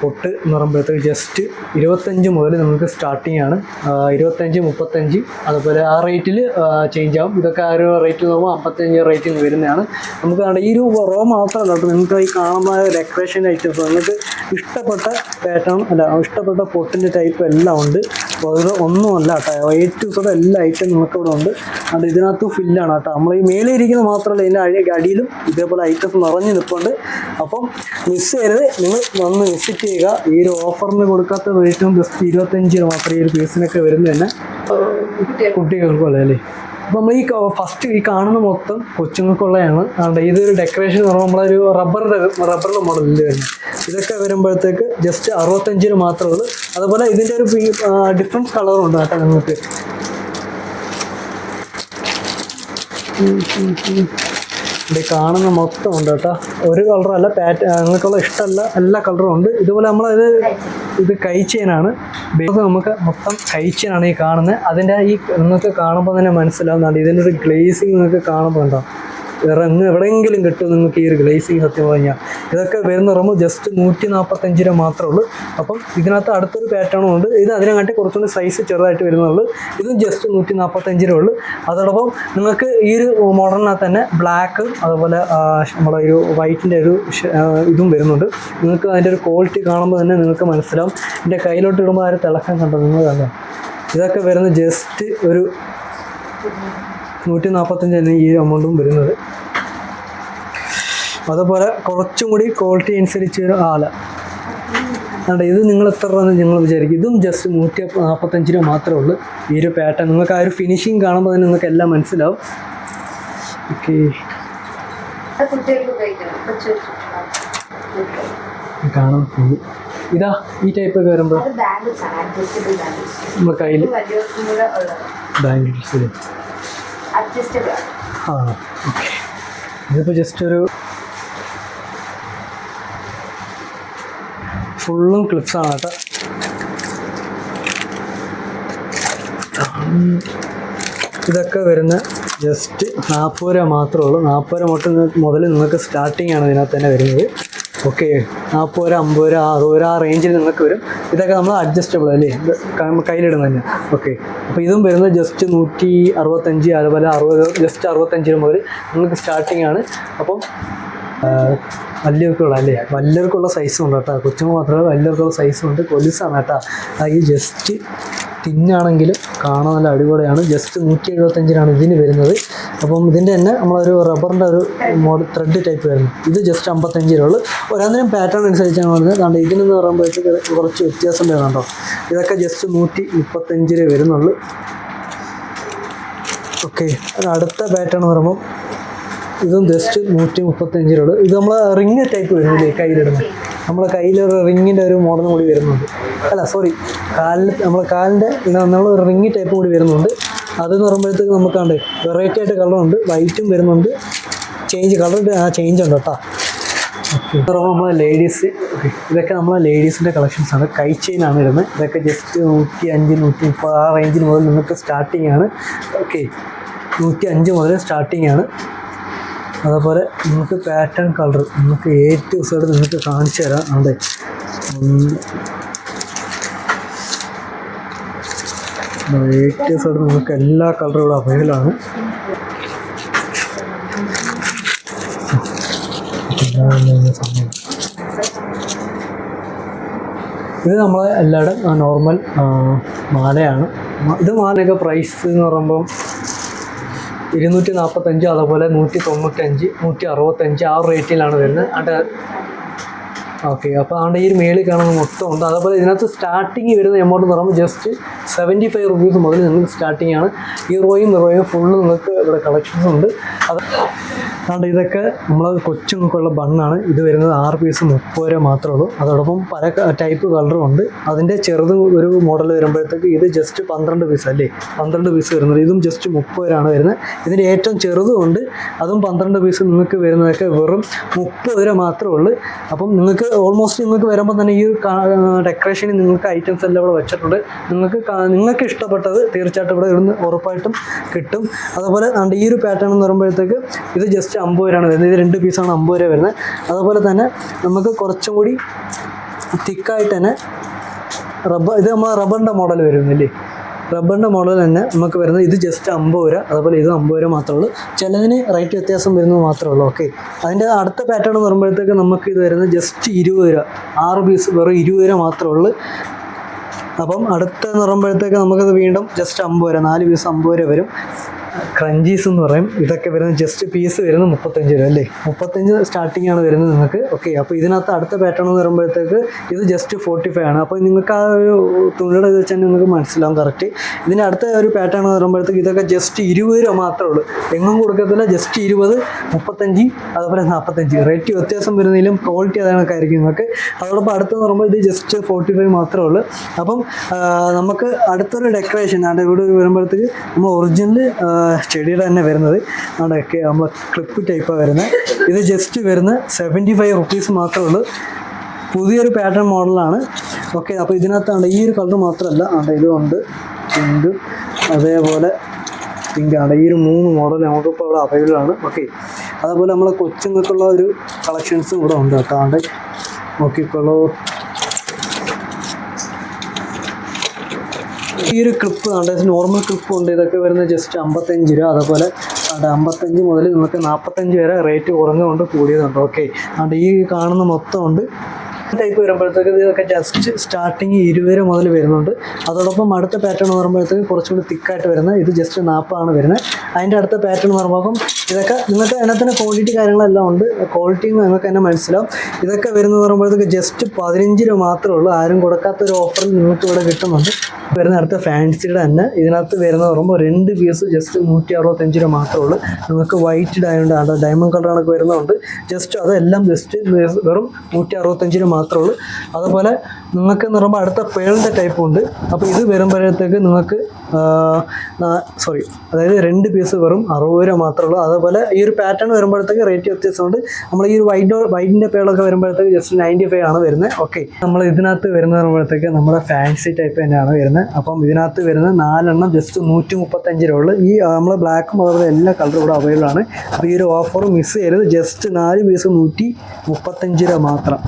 പൊട്ട് എന്ന് പറയുമ്പോഴത്തേക്ക് ജസ്റ്റ് ഇരുപത്തഞ്ച് മുതൽ നമുക്ക് സ്റ്റാർട്ടിംഗ് ആണ്. ഇരുപത്തഞ്ച് മുപ്പത്തഞ്ച് അതുപോലെ ആ റേറ്റിൽ ചേഞ്ച് ആവും. ഇതൊക്കെ ആ ഒരു റേറ്റ് നോക്കുമ്പോൾ അമ്പത്തഞ്ച് റേറ്റിൽ വരുന്നതാണ്. നമുക്ക് ഈ ഒരു റോ മാത്രമല്ല നിങ്ങൾക്ക് ഈ കാണുന്ന ഡെക്കറേഷൻ ഐറ്റംസ് നിങ്ങൾക്ക് ഇഷ്ടപ്പെട്ട പാറ്റേൺ അല്ല ഇഷ്ടപ്പെട്ട പൊട്ടിന്റെ ടൈപ്പ് എല്ലാം ഉണ്ട്. അപ്പോൾ അത് ഒന്നുമല്ല കേട്ടോ. എ ടു സോഡ് എല്ലാ ഐറ്റം നമുക്ക് ഇവിടെ ഉണ്ട്. അത് ഇതിനകത്ത് ഫില്ലാണ് കേട്ടോ. നമ്മൾ ഈ മേലെ ഇരിക്കുന്നത് മാത്രമല്ല ഇതിന്റെ അടി അടിയിലും ഇതേപോലെ ഐറ്റംസ് നിറഞ്ഞു നിൽപ്പുണ്ട്. അപ്പം മിസ് ചെയ്യരുത്. നിങ്ങൾ വന്ന് വിസിറ്റ് ചെയ്യുക. ഈ ഒരു ഓഫറിന് കൊടുക്കാത്ത റേറ്റും ജസ്റ്റ് ഇരുപത്തഞ്ച് രൂപ മാത്രമേ ഈ ഒരു പീസിനൊക്കെ വരുന്നത് തന്നെ. കുട്ടികൾക്കും അല്ലേ അല്ലേ? അപ്പം നമ്മൾ ഈ ഫസ്റ്റ് ഈ കാണുന്ന മൊത്തം കൊച്ചുങ്ങൾക്കുള്ളതാണ്. അതുകൊണ്ട് ഇതൊരു ഡെക്കറേഷൻ എന്ന് പറയുമ്പോൾ നമ്മളൊരു റബ്ബറിന്റെ റബ്ബറിന്റെ മോഡലിൽ വരുന്നത്. ഇതൊക്കെ വരുമ്പോഴത്തേക്ക് ജസ്റ്റ് അറുപത്തഞ്ചിന് മാത്രമേ ഉള്ളൂ. അതുപോലെ ഇതിന്റെ ഒരു ഡിഫറെന്റ് കളറും ഉണ്ട് കേട്ടോ നിങ്ങൾക്ക്. ഇവിടെ കാണുന്ന മൊത്തം ഉണ്ട് കേട്ടോ. ഒരു കളറല്ല പാറ്റ് നിങ്ങൾക്കുള്ള ഇഷ്ടമല്ല എല്ലാ കളറും ഉണ്ട്. ഇതുപോലെ നമ്മളത് ഇത് കൈച്ചേനാണ് ബേസ് നമുക്ക് മൊത്തം കൈച്ചേനാണ് ഈ കാണുന്നത്. അതിന്റെ ഈ നിങ്ങൾക്ക് കാണുമ്പോൾ തന്നെ മനസ്സിലാവുന്നുണ്ട് ഇതിന്റെ ഒരു ഗ്ലേസിങ് നിങ്ങൾക്ക് കാണുമ്പോൾ ഉണ്ടോ? വേറെ എങ്ങ് എവിടെയെങ്കിലും കിട്ടും നിങ്ങൾക്ക് ഈ ഒരു ഗ്ലേസിങ് സത്യം പറഞ്ഞാൽ ഇതൊക്കെ വരുന്ന റമ്മ് ജസ്റ്റ് നൂറ്റി നാൽപ്പത്തഞ്ച് രൂപ മാത്രമേ ഉള്ളൂ. അപ്പം ഇതിനകത്ത് അടുത്തൊരു പാറ്റേണും ഉണ്ട്. ഇത് അതിനെക്കാട്ടി കുറച്ചുകൂടി സൈസ് ചെറുതായിട്ട് വരുന്നുള്ളൂ. ഇതും ജസ്റ്റ് നൂറ്റി നാൽപ്പത്തഞ്ച് രൂപ ഉള്ളൂ. അതോടൊപ്പം നിങ്ങൾക്ക് ഈ ഒരു മോഡലിനകത്ത് തന്നെ ബ്ലാക്ക് അതുപോലെ നമ്മുടെ ഒരു വൈറ്റിന്റെ ഒരു ഇതും വരുന്നുണ്ട്. നിങ്ങൾക്ക് അതിന്റെ ഒരു ക്വാളിറ്റി കാണുമ്പോൾ തന്നെ നിങ്ങൾക്ക് മനസ്സിലാവും. എന്റെ കയ്യിലോട്ട് ഇടുമ്പോൾ ആ ഒരു തിളക്കം കണ്ടോ നിങ്ങൾ കണ്ടോ? ഇതൊക്കെ വരുന്ന ജസ്റ്റ് ഒരു നൂറ്റി നാൽപ്പത്തഞ്ച് തന്നെ ഈ എമൗണ്ടും വരുന്നത്. അതുപോലെ കുറച്ചും കൂടി ക്വാളിറ്റി അനുസരിച്ച് ഒരു ആല. അല്ല ഇത് നിങ്ങൾ എത്ര രൂപ നിങ്ങൾ വിചാരിക്കും. ഇതും ജസ്റ്റ് നൂറ്റി നാൽപ്പത്തഞ്ച് രൂപ മാത്രമേ ഉള്ളൂ. ഈ ഒരു പാറ്റേൺ നിങ്ങൾക്ക് ആ ഒരു ഫിനിഷിങ് കാണുമ്പോൾ തന്നെ നിങ്ങൾക്ക് എല്ലാം മനസ്സിലാവും. ഓക്കെ കാണാൻ പോകും ഇതാ ഈ ടൈപ്പ് ഒക്കെ വരുമ്പോൾ നമ്മുടെ കയ്യിൽ ബാങ്കിൾസിൽ അഡ്ജസ്റ്റബിൾ ആണ് ആ ജസ്റ്റ് ഒരു ഫുള്ളും ക്ലിപ്സ് ആണ് കേട്ടോ. ഇതൊക്കെ വരുന്ന ജസ്റ്റ് നാൽപ്പത് രൂപ മാത്രമേ ഉള്ളൂ. നാൽപ്പത് രൂപ മുതൽ നിങ്ങൾക്ക് സ്റ്റാർട്ടിംഗ് ആണ് ഇതിനകത്ത് തന്നെ വരുന്നത്. ഓക്കെ. നാൽപ്പത് ഒരു അമ്പത് ഒരു അറുപത് ഒരു ആ റേഞ്ചിൽ നിങ്ങൾക്ക് വരും. ഇതൊക്കെ നമ്മൾ അഡ്ജസ്റ്റബിൾ അല്ലേ? കയ്യിലിടുന്നത് തന്നെ. ഓക്കെ. അപ്പോൾ ഇതും വരുന്നത് ജസ്റ്റ് നൂറ്റി അറുപത്തഞ്ച് അതുപോലെ അറുപത് ജസ്റ്റ് അറുപത്തഞ്ച് മുതൽ നിങ്ങൾക്ക് സ്റ്റാർട്ടിംഗ് ആണ്. അപ്പം വലിയവർക്കുള്ള അല്ലേ? വലിയവർക്കുള്ള സൈസും ഉണ്ട് കേട്ടോ. കൊച്ചുങ്ങൾ മാത്രമല്ല വലിയവർക്കുള്ള സൈസും ഉണ്ട്. കൊലുസാണ് കേട്ടോ. അത് ജസ്റ്റ് തിന്നാണെങ്കിലും കാണാൻ നല്ല അടിപൊളിയാണ്. ജസ്റ്റ് നൂറ്റി എഴുപത്തഞ്ചിനാണ് ഇതിന് വരുന്നത്. അപ്പം ഇതിന്റെ തന്നെ നമ്മളൊരു റബ്ബറിന്റെ ഒരു മോഡൽ ത്രെഡ് ടൈപ്പ് വരുന്നത് ഇത് ജസ്റ്റ് അമ്പത്തഞ്ച് രൂപ ഓരോന്നിനും പാറ്റേൺ അനുസരിച്ചാണ് വരുന്നത്. കാരണം ഇതിനെന്ന് പറയുമ്പോഴത്തേക്ക് കുറച്ച് വ്യത്യാസം വരുന്നുണ്ടോ ഇതൊക്കെ ജസ്റ്റ് നൂറ്റി മുപ്പത്തഞ്ച് രൂപ വരുന്നുള്ളൂ ഓക്കെ അടുത്ത പാറ്റേൺ എന്ന് പറയുമ്പോൾ ഇതും ജസ്റ്റ് നൂറ്റി മുപ്പത്തഞ്ച് ഇത് നമ്മൾ റിങ് ടൈപ്പ് വരുന്നില്ലേ കയ്യിലിടുന്നത് നമ്മളെ കയ്യിലൊരു റിങ്ങിന്റെ ഒരു മോഡൽ കൂടി വരുന്നുണ്ട്. അല്ല സോറി കാലിന് നമ്മളെ കാലിന്റെ നമ്മൾ റിങ് ടൈപ്പ് കൂടി വരുന്നുണ്ട്. അതെന്ന് പറയുമ്പോഴത്തേക്ക് നമുക്ക് കണ്ട് വെറൈറ്റി ആയിട്ട് കളറുണ്ട് വൈറ്റും വരുന്നുണ്ട്. ചേഞ്ച് കളർ ആ ചേഞ്ച് ഉണ്ട് കേട്ടോ. പറയുമ്പോൾ നമ്മളെ ലേഡീസ് ഇതൊക്കെ നമ്മളെ ലേഡീസിന്റെ കളക്ഷൻസ് ആണ്. കൈ ചെയിൻ ആണ് വരുന്നത് ഇതൊക്കെ ജസ്റ്റ് നൂറ്റി അഞ്ച് നൂറ്റി മുപ്പത് ആ റേഞ്ചിൽ മുതൽ നിങ്ങൾക്ക് സ്റ്റാർട്ടിംഗ് ആണ്. ഓക്കെ നൂറ്റി അഞ്ച് മുതൽ സ്റ്റാർട്ടിംഗ് ആണ്. അതേപോലെ നിങ്ങൾക്ക് പാറ്റേൺ കളർ നിങ്ങൾക്ക് ടു സൈഡ് നിങ്ങൾക്ക് കാണിച്ചു തരാം. അതെ. നമുക്ക് എല്ലാ കളറുകളും അവൈലബിൾ ആണ്. ഇത് നമ്മളെ എല്ലായിടും നോർമൽ മാലയാണ്. ഇത് മാലയൊക്കെ പ്രൈസ് എന്ന് പറയുമ്പോൾ ഇരുന്നൂറ്റി നാൽപ്പത്തഞ്ച് അതുപോലെ നൂറ്റി തൊണ്ണൂറ്റഞ്ച് നൂറ്റി അറുപത്തഞ്ച് ആ റേറ്റിലാണ് വരുന്നത്. അത് ഓക്കെ അപ്പോൾ അതുകൊണ്ട് ഈ ഒരു മേളിൽ കാണുന്ന മൊത്തം ഉണ്ട്. അതേപോലെ ഇതിനകത്ത് സ്റ്റാർട്ടിങ് വരുന്ന എമൗണ്ട് എന്ന് പറയുമ്പോൾ ജസ്റ്റ് സെവന്റി ഫൈവ് റുപ്പീസ് മുതൽ നിങ്ങൾക്ക് സ്റ്റാർട്ടിംഗ് ആണ്. ഹീറോയും നിറോയും ഫുള്ള് നിങ്ങൾക്ക് ഇവിടെ കളക്ഷൻസ് ഉണ്ട്. അത് അതുകൊണ്ട് ഇതൊക്കെ നമ്മൾ കൊച്ചുങ്ങൾക്കുള്ള ബണ്ണാണ് ഇത് വരുന്നത് ആറ് പീസ് മുപ്പത് രൂപ മാത്രമേ ഉള്ളൂ. അതോടൊപ്പം പല ടൈപ്പ് കളറും ഉണ്ട്. അതിന്റെ ചെറുത് ഒരു മോഡൽ വരുമ്പോഴത്തേക്ക് ഇത് ജസ്റ്റ് പന്ത്രണ്ട് പീസ് അല്ലേ? പന്ത്രണ്ട് പീസ് വരുന്നത്. ഇതും ജസ്റ്റ് മുപ്പത് രൂപയാണ് വരുന്നത്. ഇതിന്റെ ഏറ്റവും ചെറുതും ഉണ്ട്. അതും പന്ത്രണ്ട് പീസ് നിങ്ങൾക്ക് വരുന്നതൊക്കെ വെറും മുപ്പത് രൂപ മാത്രമേ ഉള്ളൂ. അപ്പം നിങ്ങൾക്ക് ഓൾമോസ്റ്റ് നിങ്ങൾക്ക് വരുമ്പോൾ തന്നെ ഈ ഡെക്കറേഷനിൽ നിങ്ങൾക്ക് ഐറ്റംസ് എല്ലാം ഇവിടെ വെച്ചിട്ടുണ്ട്. നിങ്ങൾക്ക് നിങ്ങൾക്ക് ഇഷ്ടപ്പെട്ടത് തീർച്ചയായിട്ടും ഇവിടെ ഇരുന്ന് ഉറപ്പായിട്ടും കിട്ടും. അതുപോലെ നമ്മുടെ ഈ ഒരു പാറ്റേൺ എന്ന് പറയുമ്പോഴത്തേക്ക് ഇത് ജസ്റ്റ് അമ്പത് രൂപയാണ് വരുന്നത്. ഇത് രണ്ട് പീസാണ് അമ്പത് രൂപ വരുന്നത്. അതുപോലെ തന്നെ നമുക്ക് കുറച്ചും കൂടി തിക്കായിട്ട് തന്നെ റബ്ബർ ഇത് നമ്മൾ റബ്ബറിന്റെ മോഡൽ വരുന്നില്ലേ? റബ്ബറിന്റെ മോഡൽ തന്നെ നമുക്ക് വരുന്നത് ഇത് ജസ്റ്റ് അമ്പത് രൂപ അതുപോലെ ഇത് അമ്പത് രൂപ മാത്രമേ ഉള്ളൂ. ചിലതിന് റേറ്റ് വ്യത്യാസം വരുന്നത് മാത്രമേ ഉള്ളൂ ഓക്കെ അതിന്റെ അടുത്ത പാറ്റേൺ എന്ന് പറയുമ്പോഴത്തേക്ക് നമുക്ക് ഇത് വരുന്നത് ജസ്റ്റ് ഇരുപത് രൂപ ആറ് പീസ് വെറും ഇരുപത് രൂപ മാത്രമേ ഉള്ളൂ. അപ്പം അടുത്തെന്ന് പറയുമ്പോഴത്തേക്ക് നമുക്കത് വീണ്ടും ജസ്റ്റ് അമ്പത് രൂപ നാല് പീസ് അമ്പത് രൂപ വരും. ക്രഞ്ചീസ് എന്ന് പറയും. ഇതൊക്കെ വരുന്നത് ജസ്റ്റ് പീസ് വരുന്നത് മുപ്പത്തഞ്ച് രൂപ അല്ലേ? മുപ്പത്തഞ്ച് സ്റ്റാർട്ടിംഗ് ആണ് വരുന്നത് നിങ്ങൾക്ക്. ഓക്കെ അപ്പോൾ ഇതിനകത്ത് അടുത്ത പാറ്റേൺ എന്ന് പറയുമ്പോഴത്തേക്ക് ഇത് ജസ്റ്റ് ഫോർട്ടി ഫൈവ് ആണ്. അപ്പോൾ നിങ്ങൾക്ക് ആ ഒരു തുണിയുടെ ഇത് വെച്ചാൽ നിങ്ങൾക്ക് മനസ്സിലാവും കറക്റ്റ് ഇതിന്റെ അടുത്ത ഒരു പാറ്റേൺ എന്ന് പറയുമ്പോഴത്തേക്ക് ഇതൊക്കെ ജസ്റ്റ് ഇരുപത് രൂപ മാത്രമേ ഉള്ളൂ. എങ്ങും കൊടുക്കത്തില്ല ജസ്റ്റ് ഇരുപത് മുപ്പത്തഞ്ച് അതുപോലെ നാൽപ്പത്തഞ്ച് റേറ്റ് വ്യത്യാസം വരുന്നതിലും ക്വാളിറ്റി അതൊക്കെ ആയിരിക്കും നിങ്ങൾക്ക്. അതോടൊപ്പം അടുത്തെന്ന് പറയുമ്പോൾ ഇത് ജസ്റ്റ് ഫോർട്ടി ഫൈവ് മാത്രമേ ഉള്ളൂ. അപ്പം നമുക്ക് അടുത്തൊരു ഡെക്കറേഷൻ അവിടെ ഇവിടെ വരുമ്പോഴത്തേക്ക് നമ്മൾ ഒറിജിനൽ ചെടിയുടെ തന്നെ വരുന്നത്. നമ്മുടെ നമ്മൾ ക്ലിപ്പ് ടൈപ്പാണ് വരുന്നത് ഇത് ജസ്റ്റ് വരുന്ന സെവന്റി ഫൈവ് റുപ്പീസ് മാത്രമേ ഉള്ളൂ. പുതിയൊരു പാറ്റേൺ മോഡലാണ് ഓക്കെ അപ്പോൾ ഇതിനകത്താണ് ഈ ഒരു കളർ മാത്രമല്ല അവിടെ ഇതുണ്ട് പിങ്ക് അതേപോലെ പിങ്ക് ആണ്. ഈ ഒരു മൂന്ന് മോഡൽ നമുക്കിപ്പോൾ അവിടെ അവൈലബിൾ ആണ്. ഓക്കെ അതേപോലെ നമ്മളെ കൊച്ചുങ്ങൾക്കുള്ള ഒരു കളക്ഷൻസും ഇവിടെ ഉണ്ട് കേട്ടോ. അവിടെ നോക്കിക്കോളൂ. ഈ ഒരു ക്ലിപ്പ് കണ്ട നോർമൽ ക്ലിപ്പ് ഉണ്ട്. ഇതൊക്കെ വരുന്നത് ജസ്റ്റ് അമ്പത്തഞ്ച് രൂപ. അതേപോലെ അത് അമ്പത്തഞ്ച് മുതൽ നിങ്ങൾക്ക് നാൽപ്പത്തഞ്ച് വരെ റേറ്റ് കുറഞ്ഞുകൊണ്ട് കൂടിയതുണ്ട്. ഓക്കെ അതുകൊണ്ട് ഈ കാണുന്ന മൊത്തം ഉണ്ട്. ടൈപ്പ് വരുമ്പോഴത്തേക്ക് ഇതൊക്കെ ജസ്റ്റ് സ്റ്റാർട്ടിങ് ഇരുപത് രൂപ മുതൽ വരുന്നുണ്ട്. അതോടൊപ്പം അടുത്ത പാറ്റേൺ എന്ന് പറയുമ്പോഴത്തേക്ക് കുറച്ചുകൂടി തിക്കായിട്ട് വരുന്നത് ഇത് ജസ്റ്റ് നാൽപ്പതാണ് വരുന്നത്. അതിന്റെ അടുത്ത പാറ്റേൺ എന്ന് പറയുമ്പോൾ ഇതൊക്കെ നിങ്ങൾക്ക് അതിനകത്തന്നെ ക്വാളിറ്റി കാര്യങ്ങളെല്ലാം ഉണ്ട്. ക്വാളിറ്റി നിങ്ങൾക്ക് തന്നെ മനസ്സിലാവും. ഇതൊക്കെ വരുന്നത് പറയുമ്പോഴത്തേക്ക് ജസ്റ്റ് പതിനഞ്ച് രൂപ മാത്രമേ ഉള്ളൂ. ആരും കൊടുക്കാത്ത ഒരു ഓഫറിൽ നിങ്ങൾക്ക് ഇവിടെ കിട്ടുന്നുണ്ട്. വരുന്ന അടുത്ത ഫാൻസിയുടെ തന്നെ ഇതിനകത്ത് വരുന്ന പറയുമ്പോൾ രണ്ട് പീസ് ജസ്റ്റ് നൂറ്റി അറുപത്തഞ്ച് രൂപ മാത്രമേ ഉള്ളൂ. നമുക്ക് വൈറ്റ് ആയതുകൊണ്ട് അത് ഡയമണ്ട് കളറാണൊക്കെ വരുന്നതുകൊണ്ട് ജസ്റ്റ് അതെല്ലാം ജസ്റ്റ് വെറും നൂറ്റി അറുപത്തഞ്ച് രൂപ മാത്രമേ ഉള്ളൂ. അതുപോലെ നിങ്ങൾക്ക് എന്ന് പറയുമ്പോൾ അടുത്ത പേളിന്റെ ടൈപ്പ് ഉണ്ട്. അപ്പോൾ ഇത് വരുമ്പോഴത്തേക്ക് നിങ്ങൾക്ക് സോറി അതായത് രണ്ട് പീസ് വെറും അറുപത് രൂപ മാത്രമേ ഉള്ളൂ. അതേപോലെ ഈ ഒരു പാറ്റേൺ വരുമ്പോഴത്തേക്ക് റേറ്റ് വ്യത്യാസമുണ്ട്. നമ്മൾ ഈ ഒരു വൈറ്റ് വൈറ്റിന്റെ പേളൊക്കെ വരുമ്പോഴത്തേക്ക് ജസ്റ്റ് നയന്റി ഫൈവ് ആണ് വരുന്നത്. ഓക്കെ നമ്മൾ ഇതിനകത്ത് വരുന്ന വരുമ്പോഴത്തേക്ക് നമ്മുടെ ഫാൻസി ടൈപ്പ് തന്നെയാണ് വരുന്നത്. അപ്പം ഇതിനകത്ത് വരുന്ന നാലെണ്ണം ജസ്റ്റ് നൂറ്റി മുപ്പത്തഞ്ച് രൂപ ഉള്ളൂ. ഈ നമ്മൾ ബ്ലാക്കും അതുപോലെ എല്ലാ കളറും ഇവിടെ അവൈലബിൾ ആണ്. അപ്പോൾ ഈ ഒരു ഓഫർ മിസ് ചെയ്യരുത്. ജസ്റ്റ് നാല് പീസ് നൂറ്റി മുപ്പത്തഞ്ച് രൂപ മാത്രം.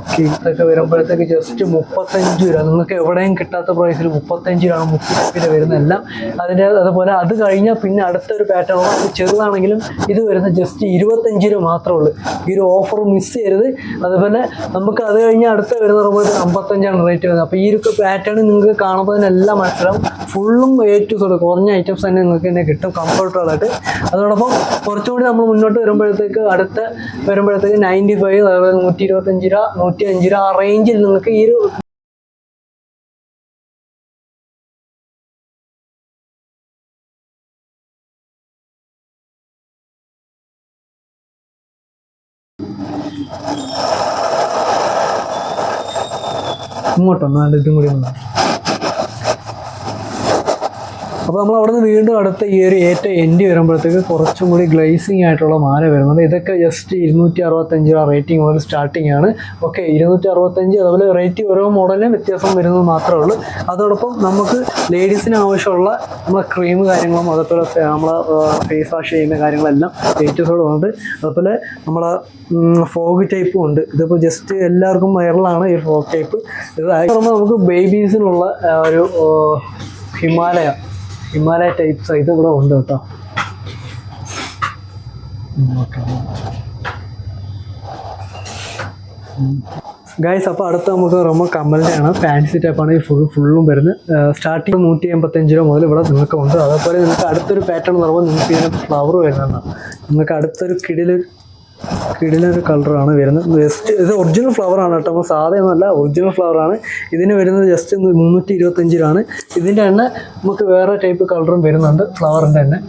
ഓക്കെ ഇതൊക്കെ വരുമ്പോഴത്തേക്ക് ജസ്റ്റ് മുപ്പത്തഞ്ച് രൂപ. നിങ്ങൾക്ക് എവിടെയും കിട്ടാത്ത പ്രൈസിൽ മുപ്പത്തഞ്ച് രൂപ മുപ്പത്തി രൂപ വരുന്ന എല്ലാം അതിന്റെ അതുപോലെ അത് കഴിഞ്ഞാൽ പിന്നെ അടുത്തൊരു പാറ്റേൺ അത് ചെറുതാണെങ്കിലും ഇത് വരുന്ന ജസ്റ്റ് ഇരുപത്തഞ്ച് രൂപ മാത്രമേ ഉള്ളൂ. ഈ ഒരു ഓഫർ മിസ് ചെയ്യരുത്. അതുപോലെ നമുക്ക് അത് കഴിഞ്ഞ് അടുത്ത വരുന്ന പറയുമ്പോൾ അമ്പത്തഞ്ചാണ് റേറ്റ് വരുന്നത്. അപ്പോൾ ഈ ഒരു പാറ്റേൺ നിങ്ങൾക്ക് കാണുമ്പോൾ തന്നെ എല്ലാം ഫുള്ളും എ ടു കുറഞ്ഞ ഐറ്റംസ് തന്നെ നിങ്ങൾക്ക് തന്നെ കിട്ടും കംഫർട്ടബിൾ ആയിട്ട്. അതോടൊപ്പം കുറച്ചുകൂടി നമ്മൾ മുന്നോട്ട് വരുമ്പോഴത്തേക്ക് അടുത്ത വരുമ്പോഴത്തേക്ക് നയന്റി ഫൈവ് അതുപോലെ നൂറ്റി ഇരുപത്തഞ്ച് രൂപ നൂറ്റി അഞ്ച് രൂപ ആ റേഞ്ചിൽ നിങ്ങൾക്ക് ഈ ഒരു ഇങ്ങോട്ടൊന്ന് നല്ല ഇതും കൂടി ഒന്ന് അപ്പോൾ നമ്മൾ അവിടെ നിന്ന് വീണ്ടും അടുത്ത ഈ ഒരു ഏറ്റവും എൻഡ് വരുമ്പോഴത്തേക്ക് കുറച്ചും കൂടി ഗ്ലേസിങ് ആയിട്ടുള്ള മാല വരുന്നുണ്ട്. ഇതൊക്കെ ജസ്റ്റ് ഇരുന്നൂറ്റി അറുപത്തഞ്ച് രൂപ റേറ്റിംഗ് മുതൽ സ്റ്റാർട്ടിംഗ് ആണ്. ഓക്കെ ഇരുന്നൂറ്റി അറുപത്തഞ്ച് അതുപോലെ റേറ്റ് ഓരോ മോഡലിനും വ്യത്യാസം വരുന്നത് മാത്രമേ ഉള്ളൂ. അതോടൊപ്പം നമുക്ക് ലേഡീസിന് ആവശ്യമുള്ള നമ്മളെ ക്രീം കാര്യങ്ങളും അതേപോലെ നമ്മളെ ഫേസ് വാഷ് ചെയ്യുന്ന കാര്യങ്ങളെല്ലാം ഏറ്റവും ഉണ്ട്. അതുപോലെ നമ്മളെ ഫോഗ് ടൈപ്പും ഉണ്ട്. ഇതിപ്പോൾ ജസ്റ്റ് എല്ലാവർക്കും വൈറലാണ് ഈ ഫോഗ് ടൈപ്പ് ഇത് നമുക്ക് ബേബീസിനുള്ള ഒരു ഹിമാലയ ഹിമാലയ ടൈപ്പ് ഇത് ഇവിടെ ഉണ്ട് കേട്ടോ. ഗൈസ് അപ്പോൾ അടുത്ത നമുക്ക് പറയുമ്പോൾ കമ്മലിന്റെ ആണ് ഫാൻസി ടൈപ്പാണ് ഈ ഫുൾ ഫുള്ളും വരുന്നത്. സ്റ്റാർട്ടിങ് നൂറ്റി എൺപത്തഞ്ച് രൂപ മുതൽ ഇവിടെ നിങ്ങൾക്ക് ഉണ്ട്. അതേപോലെ നിങ്ങൾക്ക് അടുത്തൊരു പാറ്റേൺ എന്ന് പറയുമ്പോൾ നിങ്ങൾക്ക് ഇതിന് ഫ്ലവർ വരുന്നതാണ്. നിങ്ങൾക്ക് അടുത്തൊരു കിടിൽ കിടിലൊരു കളറാണ് വരുന്നത്. ജസ്റ്റ് ഇത് ഒറിജിനൽ ഫ്ലവർ ആണ് കേട്ടോ. അപ്പോൾ സാധനമല്ല ഒറിജിനൽ ഫ്ലവർ ആണ്. ഇതിന് വരുന്നത് ജസ്റ്റ് മുന്നൂറ്റി ഇരുപത്തഞ്ച് രൂപയാണ്. ഇതിന്റെ തന്നെ നമുക്ക് വേറെ ടൈപ്പ് കളറും വരുന്നുണ്ട്. ഫ്ലവറിന്റെ തന്നെ?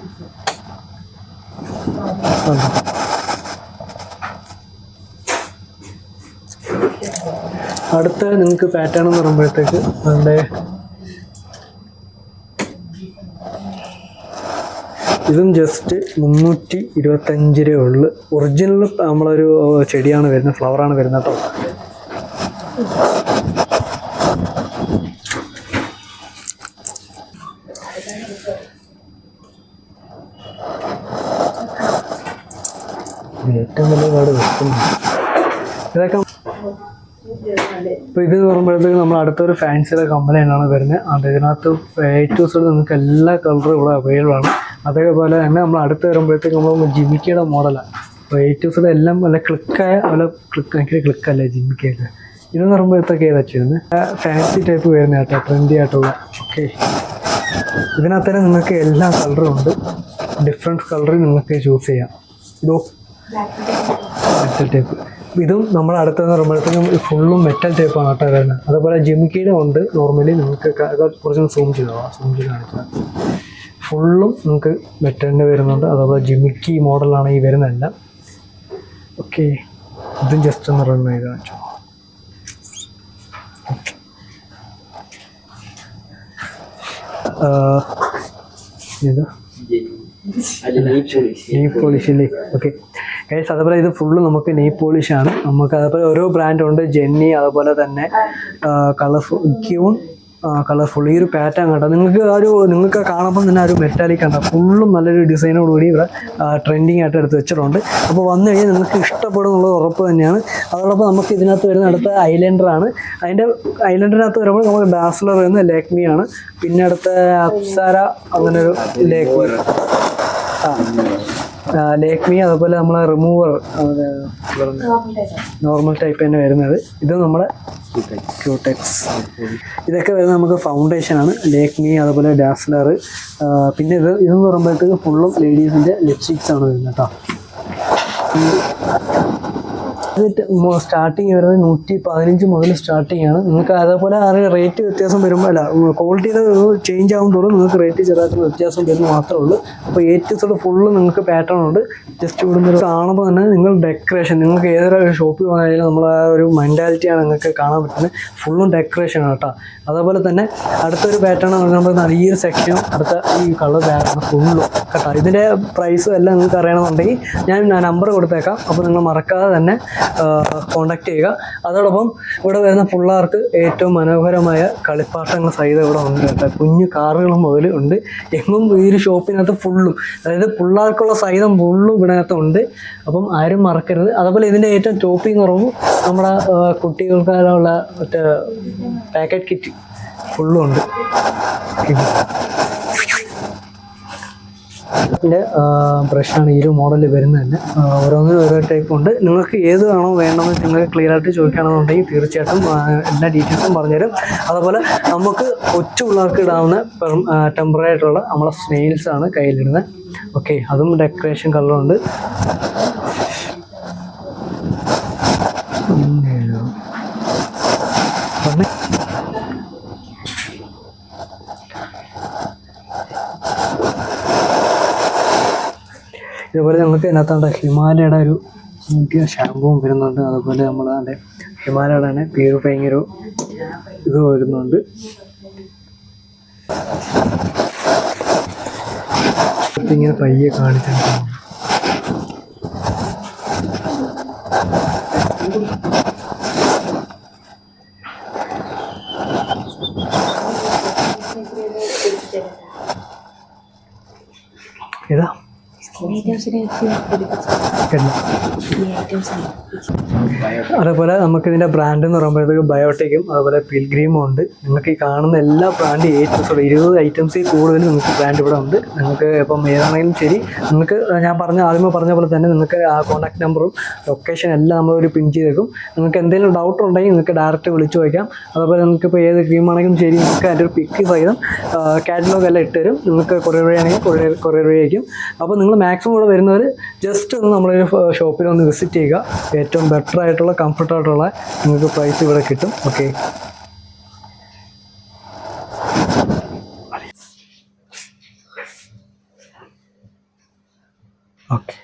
അടുത്ത നിങ്ങൾക്ക് പാറ്റേൺ എന്ന് പറയുമ്പോഴത്തേക്ക് നമ്മുടെ ഇതും ജസ്റ്റ് മുന്നൂറ്റി ഇരുപത്തഞ്ച് രൂപ ഉള്ളു. ഒറിജിനൽ നമ്മളൊരു ചെടിയാണ് വരുന്നത് ഫ്ലവറാണ് വരുന്നത് കേട്ടോ. ഏറ്റവും വലിയ പാട് വെക്കുന്നു. ഇതൊക്കെ ഇപ്പോൾ ഇത് പറയുമ്പോഴത്തേക്ക് നമ്മൾ അടുത്തൊരു ഫാൻസിയുടെ കമ്പനിയാണ് വരുന്നത്. അത് ഏറ്റവും നിങ്ങൾക്ക് എല്ലാ കളറും ഇവിടെ അവൈലബിൾ ആണ്. അതേപോലെ തന്നെ നമ്മൾ അടുത്ത് വരുമ്പോഴത്തേക്ക് നമ്മൾ ജിമിക്കയുടെ മോഡലാണ് അപ്പോൾ എല്ലാം നല്ല ക്ലിക്കായ നല്ല ക്ലിക്ക് എനിക്ക് ക്ലിക്കല്ലേ ജിമിക്കയൊക്കെ ഇതെന്ന് പറയുമ്പോഴത്തേക്ക് ഏതാ ചെയ്യുന്നത്? ഫാൻസി ടൈപ്പ് വരുന്ന കേട്ടോ ട്രെൻഡി ആയിട്ടുള്ള. ഓക്കെ ഇതിനകത്ത് തന്നെ നിങ്ങൾക്ക് എല്ലാ കളറും ഉണ്ട്. ഡിഫറെന്റ് കളറിൽ നിങ്ങൾക്ക് ചൂസ് ചെയ്യാം. ഇതോ? മെറ്റൽ ടൈപ്പ് ഇതും നമ്മൾ അടുത്തെന്ന് പറയുമ്പോഴത്തേക്കും ഫുള്ളും മെറ്റൽ ടൈപ്പാണ് കേട്ടോ വരുന്നത്. അതുപോലെ ജിമിക്കയുടെ ഉണ്ട്. നോർമലി നിങ്ങൾക്ക് കുറച്ചും സൂം ചെയ്തോ സൂം ചെയ്ത് കാണിച്ചാൽ ഫുള്ളും നിങ്ങൾക്ക് മെറ്റലിന്റെ വരുന്നുണ്ട്. അഥവാ ജിമിക്കി മോഡലാണ് ഈ വരുന്നതല്ല. ഓക്കെ. ഇതും ജസ്റ്റ് ഒന്ന് റൺ ചെയ്ത് കാണിച്ചു. ഇത്? നെയ് പോളിഷ് അല്ലേ ഓക്കെ. ഗൈസ് അതേപോലെ ഇത് ഫുള്ള് നമുക്ക് നെയ് പോളിഷാണ് ആണ്. നമുക്ക് അതേപോലെ ഓരോ ബ്രാൻഡുണ്ട് ജെന്നി അതുപോലെ തന്നെ കളർഫുൾ ക്യൂൺ കളർഫുൾ ഈ ഒരു പാറ്റേൺ കണ്ടോ? നിങ്ങൾക്ക് ആ ഒരു നിങ്ങൾക്ക് കാണുമ്പോൾ തന്നെ ആ ഒരു മെറ്റാലിക് കണ്ടോ? ഫുള്ളും നല്ലൊരു ഡിസൈനോട് കൂടി ഇവിടെ ട്രെൻഡിങ് ആയിട്ട് എടുത്ത് വെച്ചിട്ടുണ്ട്. അപ്പോൾ വന്നു കഴിഞ്ഞാൽ നിങ്ങൾക്ക് ഇഷ്ടപ്പെടും എന്നുള്ളത് ഉറപ്പ് തന്നെയാണ്. അതോടൊപ്പം നമുക്ക് ഇതിനകത്ത് വരുന്ന അടുത്ത ഐലൻഡർ ആണ്. അതിന്റെ ഐലൻഡറിനകത്ത് വരുമ്പോൾ നമുക്ക് ഡാസ്ലർ വരുന്ന ലേക്മിയാണ് പിന്നെ അടുത്ത അപ്സാര അങ്ങനെ ഒരു ലേക്മി ആ. ലേക്മി അതുപോലെ നമ്മൾ റിമൂവർ നോർമൽ ടൈപ്പ് തന്നെ വരുന്നത്. ഇത് നമ്മുടെ ക്യൂടെക്സ് ഇതൊക്കെ വരുന്നത് നമുക്ക് ഫൗണ്ടേഷൻ ആണ്. ലേക്മി അതുപോലെ ഡാസ്ലർ പിന്നെ ഇത് ഇതെന്ന് പറയുമ്പോഴത്തേക്ക് ഫുള്ളും ലേഡീസിന്റെ ലിപ്സ്റ്റിക്സ് ആണ് വരുന്നത് കേട്ടോ. സ്റ്റാർട്ടിങ് വരുന്നത് നൂറ്റി പതിനഞ്ച് മുതൽ സ്റ്റാർട്ടിങ് ആണ്. നിങ്ങൾക്ക് അതേപോലെ ആ റേറ്റ് വ്യത്യാസം വരുമ്പോൾ അല്ല ക്വാളിറ്റിയുടെ ചേഞ്ച് ആകും തോറും നിങ്ങൾക്ക് റേറ്റ് ചെറുതായിട്ട് വ്യത്യാസം വരുന്ന മാത്രമേ ഉള്ളൂ. അപ്പോൾ ഏറ്റവും ഫുള്ള് നിങ്ങൾക്ക് പാറ്റേൺ ഉണ്ട്. ജസ്റ്റ് ഇവിടുന്ന് കാണുമ്പോൾ തന്നെ നിങ്ങൾ ഡെക്കറേഷൻ നിങ്ങൾക്ക് ഏതൊരു ഷോപ്പിൽ പോയാലും നമ്മൾ ആ ഒരു മെന്റാലിറ്റിയാണ് നിങ്ങൾക്ക് കാണാൻ പറ്റുന്നത്. ഫുള്ളും ഡെക്കറേഷൻ ആണ് കേട്ടോ. അതേപോലെ തന്നെ അടുത്തൊരു പാറ്റേൺ നമ്മൾ ഈ ഒരു സെക്ഷനും അടുത്ത ഈ കളർ പാറ്റേൺ ഫുള്ളും കേട്ടോ. ഇതിന്റെ പ്രൈസും എല്ലാം നിങ്ങൾക്ക് അറിയണമെന്നുണ്ടെങ്കിൽ ഞാൻ നമ്പർ കൊടുത്തേക്കാം. അപ്പോൾ നിങ്ങൾ മറക്കാതെ തന്നെ കോണ്ടാക്ട് ചെയ്യുക. അതോടൊപ്പം ഇവിടെ വരുന്ന പിള്ളേർക്ക് ഏറ്റവും മനോഹരമായ കളിപ്പാട്ടങ്ങൾ സഹിതം ഇവിടെ ഉണ്ട് കേട്ടോ. കുഞ്ഞു കാറുകളും മുതൽ ഉണ്ട്. എങ്ങും ഈ ഒരു ഷോപ്പിനകത്ത് ഫുള്ളും അതായത് പിള്ളേർക്കുള്ള സഹിതം ഫുള്ളും ഇതിനകത്ത് ഉണ്ട്. അപ്പം ആരും മറക്കരുത്. അതുപോലെ ഇതിന്റെ ഏറ്റവും ടോപ്പിംഗ് കുറവ് നമ്മുടെ കുട്ടികൾക്കാരുള്ള മറ്റേ പാക്കറ്റ് കിറ്റ് ഫുള്ളും ഉണ്ട്. ഇതിന്റെ ബ്രഷാണ് ഈ ഒരു മോഡൽ വരുന്നത് തന്നെ ഓരോന്നിനും ഓരോ ടൈപ്പ് ഉണ്ട്. നിങ്ങൾക്ക് ഏത് വേണ്ടതെന്ന് നിങ്ങൾ ക്ലിയർ ആയിട്ട് ചോദിക്കുകയാണെന്നുണ്ടെങ്കിൽ തീർച്ചയായിട്ടും എല്ലാ ഡീറ്റെയിൽസും പറഞ്ഞുതരും. അതുപോലെ നമുക്ക് കൊച്ചു പിള്ളേർക്ക് ഇടാവുന്ന ടെമ്പററി ആയിട്ടുള്ള നമ്മളെ സ്നെയിൽസാണ് കയ്യിലിടുന്നത്. ഓക്കെ അതും ഡെക്കറേഷൻ കളറുണ്ട് ഇതുപോലെ ഞങ്ങൾക്ക് ഇതിനകത്താണ്ട് ഹിമാലയയുടെ ഒരു മുഖ്യ ഷാമ്പുവും വരുന്നുണ്ട്. അതുപോലെ നമ്മൾ അതിന്റെ ഹിമാലയയുടെ തന്നെ പ്യൂരിഫൈങ് ഒരു ഇത് വരുന്നുണ്ട്. ഇങ്ങനെ പയ്യെ കാണിച്ചിട്ടുണ്ട് ഏതാ എല്ലാം അതേപോലെ നമുക്ക് ഇതിന്റെ ബ്രാൻഡ് എന്ന് പറയുമ്പോഴത്തേക്ക് ബയോട്ടിക്കും അതുപോലെ പിൽഗ്രീമും ഉണ്ട്. നിങ്ങൾക്ക് ഈ കാണുന്ന എല്ലാ ബ്രാൻഡ് ഏറ്റവും ഇരുപത് ഐറ്റംസിൽ കൂടുതൽ നിങ്ങൾക്ക് ബ്രാൻഡ് ഇവിടെ ഉണ്ട്. നിങ്ങൾക്ക് ഇപ്പം ഏതാണെങ്കിലും ശരി നിങ്ങൾക്ക് ഞാൻ പറഞ്ഞ ആദ്യമേ പറഞ്ഞ പോലെ തന്നെ നിങ്ങൾക്ക് ആ കോൺടാക്ട് നമ്പറും ലൊക്കേഷൻ എല്ലാം നമ്മൾ ഒരു പിൻ ചെയ്തേക്കും. നിങ്ങൾക്ക് എന്തെങ്കിലും ഡൗട്ട് ഉണ്ടെങ്കിൽ നിങ്ങൾക്ക് ഡയറക്റ്റ് വിളിച്ചു വയ്ക്കാം അതുപോലെ നിങ്ങൾക്ക് ഇപ്പോൾ ഏത് ക്രീം ആണെങ്കിലും ശരി നിങ്ങൾക്ക് അതിന്റെ ഒരു പിക്ക് സഹിതം കാറ്റലോഗ് എല്ലാം ഇട്ടുതരും. നിങ്ങൾക്ക് കുറേ വഴിയാണെങ്കിൽ കൊറിയർ കുറേ രൂപയായിരിക്കും അപ്പോൾ നിങ്ങൾ മാക്സിമം ഇവിടെ വരുന്നവർ ജസ്റ്റ് ഒന്ന് നമ്മളൊരു ഷോപ്പിൽ ഒന്ന് വിസിറ്റ് ചെയ്യുക. ഏറ്റവും ബെറ്റർ ആയിട്ടുള്ള കംഫർട്ട് ആയിട്ടുള്ള നിങ്ങൾക്ക് പ്രൈസ് ഇവിടെ കിട്ടും. ഓക്കെ ഓക്കെ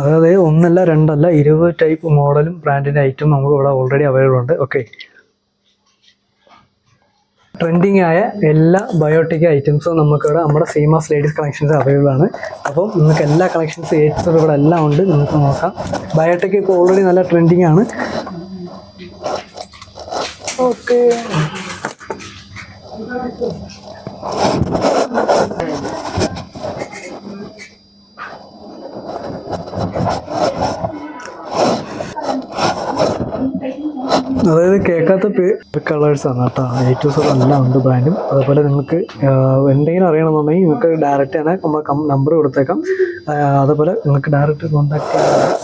അതായത് ഒന്നല്ല രണ്ടല്ല ഇരുപത് ടൈപ്പ് മോഡലും ബ്രാൻഡിന്റെ ഐറ്റം നമുക്ക് ഇവിടെ ഓൾറെഡി അവൈലബിൾ ഉണ്ട്. ഓക്കെ ട്രെൻഡിങ് ആയ എല്ലാ ബയോട്ടിക് ഐറ്റംസും നമുക്കിവിടെ നമ്മുടെ സീമാസ് ലേഡീസ് കളക്ഷൻസ് അവൈലബിൾ ആണ്. അപ്പം നിങ്ങൾക്ക് എല്ലാ കളക്ഷൻസ് ഏറ്റവും ഇവിടെ എല്ലാം ഉണ്ട്. നിങ്ങൾക്ക് നോക്കാം. ബയോട്ടിക് ഇപ്പോൾ ഓൾറെഡി നല്ല ട്രെൻഡിങ് ആണ്. ഓക്കെ അതായത് കേൾക്കാത്ത കളേഴ്സ് ആണ് കേട്ടോ. ഏറ്റവും എല്ലാം ഉണ്ട് ബ്രാൻഡും അതുപോലെ നിങ്ങൾക്ക് എന്തെങ്കിലും അറിയണമെന്നുണ്ടെങ്കിൽ നിങ്ങൾക്ക് ഡയറക്റ്റ് തന്നെ നമ്മൾ നമ്പർ കൊടുത്തേക്കാം. അതുപോലെ നിങ്ങൾക്ക് ഡയറക്റ്റ് കോൺടാക്ട് ചെയ്യാം.